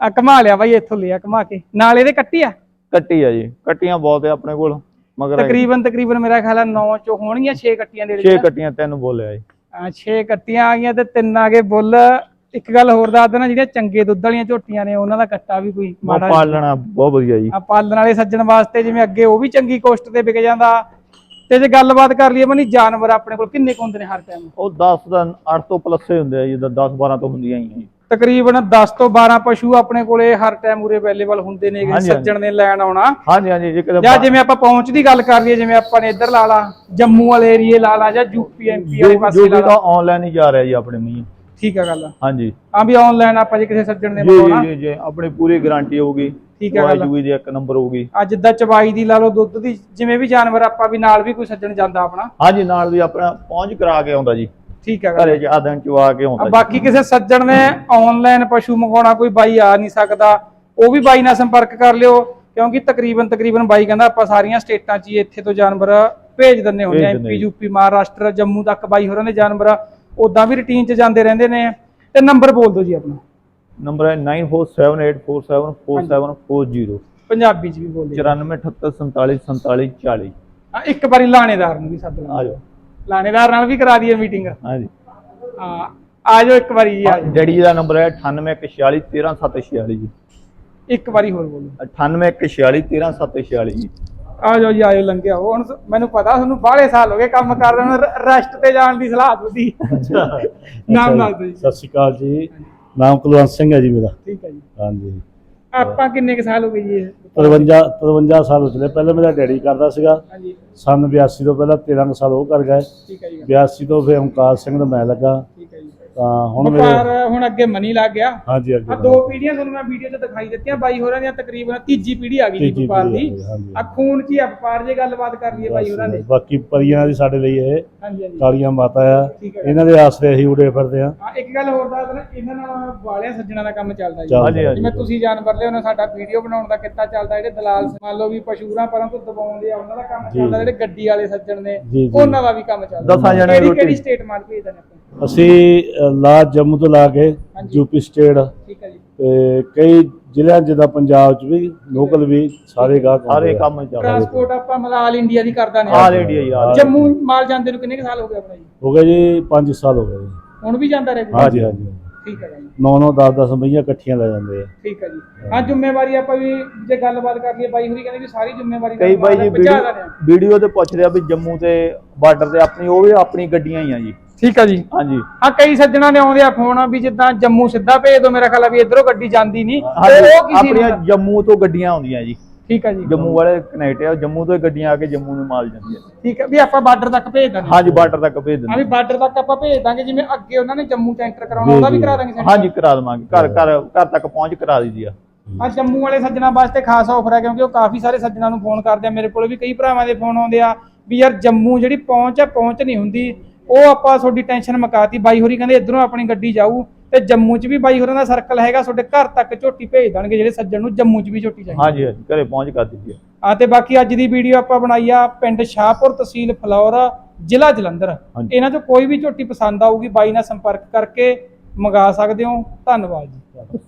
ਆ ਘਮਾ ਲਿਆ ਬਾਈ ਇੱਥੋਂ ਲਿਆ ਘਮਾ ਕੇ। ਨਾਲ ਇਹਦੇ ਕੱਟੀ ਆ? ਕੱਟੀ ਆ ਜੀ। ਕੱਟੀਆਂ ਬਹੁਤ ਆ ਆਪਣੇ ਕੋਲ ਮਗਰ ਤਕਰੀਬਨ ਤਕਰੀਬਨ ਮੇਰਾ ਖਿਆਲ ਆ 9 ਚੋਂ ਹੋਣਗੀਆਂ 6 ਕੱਟੀਆਂ ਦੇ 6 ਕੱਟੀਆਂ ਤਿੰਨ ਬੋਲਿਆ ਜੀ। ਆ 6 ਕੱਟੀਆਂ ਆ ਗਈਆਂ ਤੇ ਤਿੰਨ ਆ ਗਏ ਬੁੱਲ। ਇੱਕ ਗੱਲ ਹੋਰ ਦੱਸ ਦੇਣਾ ਜਿਹੜੀਆਂ ਚੰਗੇ ਦੁੱਧ ਵਾਲੀਆਂ ਝੋਟੀਆਂ ਨੇ ਉਹਨਾਂ ਦਾ ਕੱਟਾ ਵੀ ਕੋਈ ਮਾੜਾ ਪਾਲਣਾ ਬਹੁਤ ਵਧੀਆ ਜੀ। ਆ ਪਾਲਣ ਵਾਲੇ ਸੱਜਣ ਵਾਸਤੇ ਜਿਵੇਂ ਅੱਗੇ ਉਹ ਵੀ ਚੰਗੀ ਕੋਸਟ ਤੇ ਵਿਕ ਜਾਂਦਾ। ਤੇ ਜੇ ਗੱਲਬਾਤ ਕਰ ਲਈਏ ਮਨੀ ਜਾਨਵਰ ਆਪਣੇ ਕੋਲ ਕਿੰਨੇ ਕੁ ਹੁੰਦੇ ਨੇ ਹਰ ਟਾਈਮ ਉਹ 10 ਦਾ 8 ਤੋਂ ਪਲੱਸ ਹੀ ਹੁੰਦੇ ਆ ਜੀ 10 12 ਤੋਂ ਹੁੰਦੀਆਂ ਹੀ ਆ ਜੀ। ਤਕਰੀਬਨ 10 ਤੋਂ 12 ਪਸ਼ੂ ਆਪਣੇ ਕੋਲੇ ਹਰ ਟਾਈਮ ਉਰੇ ਅਵੇਲੇਬਲ ਹੁੰਦੇ ਨੇ ਹਾਂਜੀ, ਸੱਜਣ ਨੇ ਲੈਣ ਆਉਣਾ। ਹਾਂਜੀ ਹਾਂਜੀ ਜੇ ਕਿਤੇ ਜਾਂ ਜਿਵੇਂ ਆਪਾਂ ਪਹੁੰਚ ਦੀ ਗੱਲ ਕਰ ਲਈਏ ਜਿਵੇਂ ਆਪਾਂ ਨੇ ਇੱਧਰ ਲਾ ਲਾ ਜੰਮੂ ਵਾਲੇ ਏਰੀਏ ਲਾ ਲਾ ਜਾਂ ਯੂਪੀ ਐਮਪੀ ਵਾਲੇ ਜੋ ਪਾਸੇ ਲਾ ਵੀ ਲਾ। ਤਾਂ ਆਨਲਾਈਨ ਹੀ ਜਾ ਰਿਹਾ ਜੀ ਆਪਣੇ ਮਈਆਂ ਠੀਕ ਆ ਗੱਲ। ਹਾਂਜੀ। ਹਾਂ ਵੀ ਆਨਲਾਈਨ ਆਪਾਂ ਜੇ ਕਿਸੇ ਸੱਜਣ ਨੇ ਜੀ ਮੰਗਵਾਉਣਾ। ਜੀ ਜੀ ਆਪਣੀ ਪੂਰੀ ਗਾਰੰਟੀ ਹੋਊਗੀ। ਠੀਕ ਹੈ ਗੱਲ। ਦਵਾਈ ਦੀ ਇੱਕ ਨੰਬਰ ਹੋਊਗੀ। ਅੱਜ ਜਿੱਦਾਂ ਚਵਾਈ ਦੀ ਲਾ ਲਓ ਦੁੱਧ ਦੀ ਜਿਵੇਂ ਵੀ ਜਾਨਵਰ ਆਪਾਂ ਵੀ ਨਾਲ ਵੀ ਕੋਈ ਸੱਜਣ ਜਾਂਦਾ ਆਪਣਾ। ਹਾਂਜੀ ਨਾਲ ਵੀ ਆਪਣਾ ਪਹੁੰਚ ਕਰਾ ਕੇ ਆਉਂਦਾ ਜੀ। ਠੀਕ ਆ ਗੱਲ। ਘਰੇ ਚ ਦਿਨ ਚਵਾ ਕੇ ਆ ਆਉਂਦਾ ਜੀ। ਬਾਕੀ ਕਿਸੇ ਸੱਜਣ ਨੇ ਆਨਲਾਈਨ ਪਸ਼ੂ ਮੰਗਵਾਉਣਾ ਕੋਈ ਬਾਈ ਆ ਨਹੀਂ ਸਕਦਾ ਉਹ ਵੀ ਬਾਈ ਨਾਲ ਸੰਪਰਕ ਕਰ ਲਿਓ ਕਿਉਂਕਿ ਤਕਰੀਬਨ ਤਕਰੀਬਨ ਬਾਈ ਕਹਿੰਦਾ ਆਪਾਂ ਸਾਰੀਆਂ ਸਟੇਟਾਂ 'ਚ ਹੀ ਇੱਥੇ ਤੋਂ ਜਾਨਵਰ ਭੇਜ ਦਿੰਨੇ ਹੁੰਦੇ ਆ ਐਮਪੀ ਯੂਪੀ ਮਹਾਰਾਸ਼ਟਰ ਜੰਮੂ ਤੱਕ ਬਾਈ ਹੋਰਾਂ ਦੇ ਜਾਨਵਰ। ਉਦਾਂ ਵੀ ਰੁਟੀਨ 'ਚ ਜਾਂਦੇ ਰਹਿੰਦੇ ਨੇ। ਤੇ ਨੰਬਰ ਬੋਲ ਦਿਓ ਜੀ ਆਪਣਾ। ਨੰਬਰ ਹੈ 9478474740 ਪੰਜਾਬੀ 'ਚ ਵੀ ਬੋਲ ਦਿਓ 9478474740 ਆ ਇੱਕ ਵਾਰੀ ਲਾਣੇਦਾਰ ਨੂੰ ਵੀ ਸੱਦ ਲਓ। ਆ ਜਾਓ। ਲਾਣੇਦਾਰ ਨਾਲ ਵੀ ਕਰਾ ਦਈਏ ਮੀਟਿੰਗ ਹਾਂਜੀ ਆ ਆ ਜਾਓ ਇੱਕ ਵਾਰੀ ਜੀ ਆ ਜਾਓ। ਡੈਡੀ ਜੀ ਦਾ ਨੰਬਰ ਹੈ 9814413746 ਜੀ। ਇੱਕ ਵਾਰੀ ਹੋਰ ਬੋਲੋ। 9814413746 ਜੀ। ਆ ਜਾਓ ਜੀ ਆਇਓ ਲੰਘਿਆ ਹੁਣ ਸ- ਮੈਨੂੰ ਪਤਾ ਤੁਹਾਨੂੰ ਬਾਹਲੇ ਸਾਲ ਹੋ ਗਏ ਕੰਮ ਕਰਦੇ ਨੂੰ ਰੈਸਟ ਤੇ ਜਾਣ ਦੀ ਸਲਾਹ ਦਿੱਤੀ। ਨਾਮ ਦੱਸ ਦਿਓ ਜੀ। ਸਤਿ ਸ਼੍ਰੀ ਅਕਾਲ ਜੀ। ਨਾਮ ਕੁਲਵੰਤ ਸਿੰਘ ਹੈ ਜੀ ਮੇਰਾ। ਠੀਕ ਹੈ ਜੀ। ਹਾਂਜੀ। ਆਪਾਂ ਕਿੰਨੇ ਕੁ ਸਾਲ ਹੋ ਗਏ ਜੀ ਇਹ? 53 53 ਸਾਲ ਹੋ ਚਲੇ ਪਹਿਲਾਂ ਮੇਰਾ ਡੈਡੀ ਕਰਦਾ ਸੀਗਾ। ਹਾਂਜੀ। ਸਨ 82 ਤੋਂ ਪਹਿਲਾਂ 13 ਕੁ ਸਾਲ ਉਹ ਕਰ ਗਏ। ਠੀਕ ਹੈ ਜੀ। 82 ਤੋਂ ਫਿਰ ਓਮਕਾਰ ਸਿੰਘ ਦਾ ਮੈਂ ਲੱਗਾ। ਤਾਂ ਹੁਣ ਮੇਰੇ ਵਪਾਰ ਹੁਣ ਅੱਗੇ ਮਨੀ ਲੱਗ ਗਿਆ। ਹਾਂਜੀ ਆ ਅੱਗੇ ਦੋ ਪੀੜ੍ਹੀਆਂ ਤੁਹਾਨੂੰ ਮੈਂ ਵੀਡੀਓ 'ਚ ਦਿਖਾਈ ਦਿੱਤੀਆਂ। ਬਾਈ ਹੋਰਾਂ ਦੀਆਂ ਤਕਰੀਬਨ ਤੀਜੀ ਪੀੜ੍ਹੀ ਆ ਗਈ ਜੀ ਤੀਜੀ ਵਪਾਰ ਪੀੜ੍ਹੀ ਦੀ। ਆ ਗਈ, ਹਾਂਜੀ। ਆ ਖੂਨ 'ਚ ਹੀ ਆ ਵਪਾਰ ਜੇ ਗੱਲਬਾਤ ਕਰ ਲਈਏ ਬਾਈ ਹੋਰਾਂ ਦੇ। ਬਾਕੀ ਪਰੀਆਂ ਦੀ ਸਾਡੇ ਲਈ ਇਹ ਹਾਂਜੀ ਹਾਂਜੀ। ਕਾਲੀਆਂ ਮਾਤਾ ਆ। ਠੀਕ ਹੈ। ਇਹਨਾਂ ਦੇ ਆਸਰੇ ਅਸੀਂ ਉਡੇ ਫਿਰਦੇ ਆ ਹਾਂ ਇੱਕ ਗੱਲ ਹੋਰ ਦੱਸ ਦੇਣਾ ਇਹਨਾਂ ਨਾਲ ਵਾਲਿਆਂ ਸੱਜਣਾ ਦਾ ਕੰਮ ਚੱਲਦਾ ਜੀ। ਹਾਂਜੀ, ਹਾਂਜੀ। ਜਿਵੇਂ ਤੁਸੀਂ ਜਾਨਵਰ ਲਿਆਉਣਾ ਸਾਡਾ ਵੀਡੀਓ ਬਣਾਉਣ ਦਾ ਕਿੱਤਾ ਚੱਲਦਾ ਜਿਹੜੇ ਦਲਾਲ ਮੰਨ ਲਓ ਵੀ ਪਸ਼ੂਰਾਂ ਪਰਾਂ ਤੋਂ ਦਬਾਉਂਦੇ ਆ ਉਹਨਾਂ ਦਾ ਕੰਮ। ਚੱਲਦਾ ਜਿਹੜੇ ਗੱਡੀ ਵਾਲੇ ਸੱਜਣ ਨੇ ਜੀ, ਜੀ। ਉਹਨਾਂ ਦਾ ਵੀ ਕੰਮ ਚੱਲਦਾ। ਦਸਾਂ ਜਣਿਆਂ ਦੀ ਕਿਹੜੀ ਰੋਟੀ। ਕਿਹੜੀ ਸਟੇਟ ਮਾਲ ਭੇਜਦੇ ਨੇ ਆਪਾਂ? ਅਸੀਂ ਲਾ ਜੰਮੂ ਤੋਂ ਲਾ ਕੇ। ਯੂਪੀ ਸਟੇਟ ਹੈ ਜੀ। ਤੇ ਕਈ ਜ਼ਿਲ੍ਹਿਆਂ ਜਿੱਦਾਂ ਪੰਜਾਬ ਚ ਵੀ ਲੋਕਲ ਵੀ ਸਾਰੇ ਗਾਹਕ ਸਾਰੇ। ਕੰਮ ਚੱਲ ਰਿਹਾ ਟਰਾਂਸਪੋਰਟ ਆਪਾਂ ਮਤਲਬ ਆਲ ਇੰਡੀਆ ਦੀ ਕਰਦਾ ਨੇ। ਆਲ ਇੰਡੀਆ ਹੀ ਆਲ ਜੰਮੂ ਮਾਲ ਜਾਂਦੇ ਨੂੰ ਕਿੰਨੇ ਸਾਲ ਹੋ ਗਏ ਆਪਣਾ ਜੀ? ਹੋ ਗਏ ਜੀ 5 ਸਾਲ ਹੋ ਗਏ ਜੀ। ਹੁਣ ਵੀ ਜਾਂਦਾ ਰਹੇ ਹਾਂਜੀ ਹਾਂਜੀ। ਠੀਕ ਹੈ ਜੀ। 9 9 10 10 ਮਈਆਂ ਇਕੱਠੀਆਂ ਲੈ ਜਾਂਦੇ ਆ। ਠੀਕ ਹੈ ਜੀ। ਹਾਂ ਜ਼ਿੰਮੇਵਾਰੀ ਆਪਾਂ ਵੀ ਜੇ ਗੱਲਬਾਤ ਕਰ ਲਈਏ ਬਾਈ ਹੋਰੀ ਕਹਿੰਦੇ ਵੀ ਸਾਰੀ ਜ਼ਿੰਮੇਵਾਰੀ ਕਈ ਬਾਈ ਜੀ। ਵੀਡੀਓ ਤੇ ਪੁੱਛਦੇ ਆ ਵੀ ਜੰਮੂ ਤੇ ਬਾਰਡਰ ਤੇ ਆਪਣੀ ਉਹ ਵੀ ਆਪਣੀ ਗੱਡੀਆਂ ਹੀ ਆ ਜੀ। ਠੀਕ ਹੈ ਜੀ? ਹਾਂਜੀ। ਹਾਂ ਕਈ ਸੱਜਣਾ ਨੇ ਆਉਂਦੇ ਆ ਫੋਨ ਵੀ ਜਿੱਦਾਂ ਜੰਮੂ ਸਿੱਧਾ ਭੇਜ ਦੋ ਮੇਰਾ ਖਿਆਲ ਆ ਵੀ ਇਧਰੋਂ ਗੱਡੀ ਜਾਂਦੀ ਨਹੀਂ। ਉਹ ਕਿਸੇ ਆਪਣੀਆਂ ਜੰਮੂ ਤੋਂ ਗੱਡੀਆਂ ਆਉਂਦੀਆਂ ਜੀ। ਠੀਕ ਹੈ ਜੀ। ਜੰਮੂ ਵਾਲੇ ਕਨੈਕਟ ਆ ਜੰਮੂ ਤੋਂ ਗੱਡੀਆਂ ਆ ਕੇ ਜੰਮੂ ਨੂੰ ਮਾਲ ਜਾਂਦੀਆਂ। ਠੀਕ ਹੈ ਵੀ ਆਪਾਂ ਬਾਰਡਰ ਤੱਕ ਭੇਜ ਦਾਂਗੇ ਹਾਂਜੀ ਬਾਰਡਰ ਤੱਕ ਭੇਜ ਹਾਂ ਵੀ ਦਿੰਦੇ ਬਾਰਡਰ ਤੱਕ ਆਪਾਂ ਭੇਜ ਦਾਂਗੇ ਜਿਵੇਂ ਅੱਗੇ ਉਹਨਾਂ ਨੇ ਜੰਮੂ ਚ ਐਂਟਰ ਕਰਾਉਣਾ ਉਹਦਾ ਵੀ ਕਰਾ ਦਾਂਗੇ send? ਹਾਂਜੀ ਕਰਾ ਦੇਵਾਂਗੇ। ਘਰ ਘਰ ਘਰ ਤੱਕ ਪਹੁੰਚ ਕਰਾ ਦਈਦੀ ਆ। ਆ ਜੰਮੂ ਵਾਲੇ ਸੱਜਣਾ ਵਾਸਤੇ ਖਾਸ ਆਫਰ ਹੈ ਕਿਉਂਕਿ ਉਹ ਕਾਫੀ ਸਾਰੇ ਸੱਜਣਾ ਨੂੰ ਫੋਨ ਕਰਦੇ ਆ। ਮੇਰੇ ਕੋਲ ਵੀ ਕਈ ਭਰਾਵਾਂ ਦੇ ਫੋਨ ਆਉਂਦੇ ਆ ਵੀ ਯਾਰ ਜੰਮੂ ਜਿਹੜੀ ਪਹੁੰਚ ਹੈ ਪਹੁੰਚ ਨਹੀਂ ਹੁੰਦੀ। ਉਹ ਆਪਾਂ ਤੁਹਾਡੀ ਟੈਨਸ਼ਨ ਮੁਕਾਤੀ। ਬਾਈ ਹੋਰੀ ਕਹਿੰਦੇ ਇਧਰੋਂ ਆਪਣੀ ਗੱਡੀ ਜਾਊ ਤੇ ਜੰਮੂ 'ਚ ਵੀ ਬਾਈ ਹੋਰਾਂ ਦਾ ਸਰਕਲ ਹੈਗਾ ਤੁਹਾਡੇ ਘਰ ਤੱਕ ਝੋਟੀ ਭੇਜ ਦੇਣਗੇ ਜਿਹੜੇ ਸੱਜਣ ਨੂੰ ਜੰਮੂ 'ਚ ਵੀ ਝੋਟੀ ਚਾਹੀਦੀ। ਹਾਂਜੀ ਹਾਂਜੀ ਘਰੇ ਪਹੁੰਚ ਕਰ ਦਿੱਤੀ ਆ। ਤੇ ਬਾਕੀ ਅੱਜ ਦੀ ਵੀਡੀਓ ਆਪਾਂ ਬਣਾਈ ਆ ਪਿੰਡ ਸ਼ਾਹਪੁਰ ਤਹਿਸੀਲ ਫਲੌਰ ਜ਼ਿਲ੍ਹਾ ਜਲੰਧਰ। ਹਾਂਜੀ। ਇਹਨਾਂ 'ਚੋਂ ਕੋਈ ਵੀ ਝੋਟੀ ਪਸੰਦ ਆਊਗੀ ਬਾਈ ਨਾਲ ਸੰਪਰਕ ਕਰਕੇ ਮੰਗਾ ਸਕਦੇ ਹੋ। ਧੰਨਵਾਦ ਜੀ।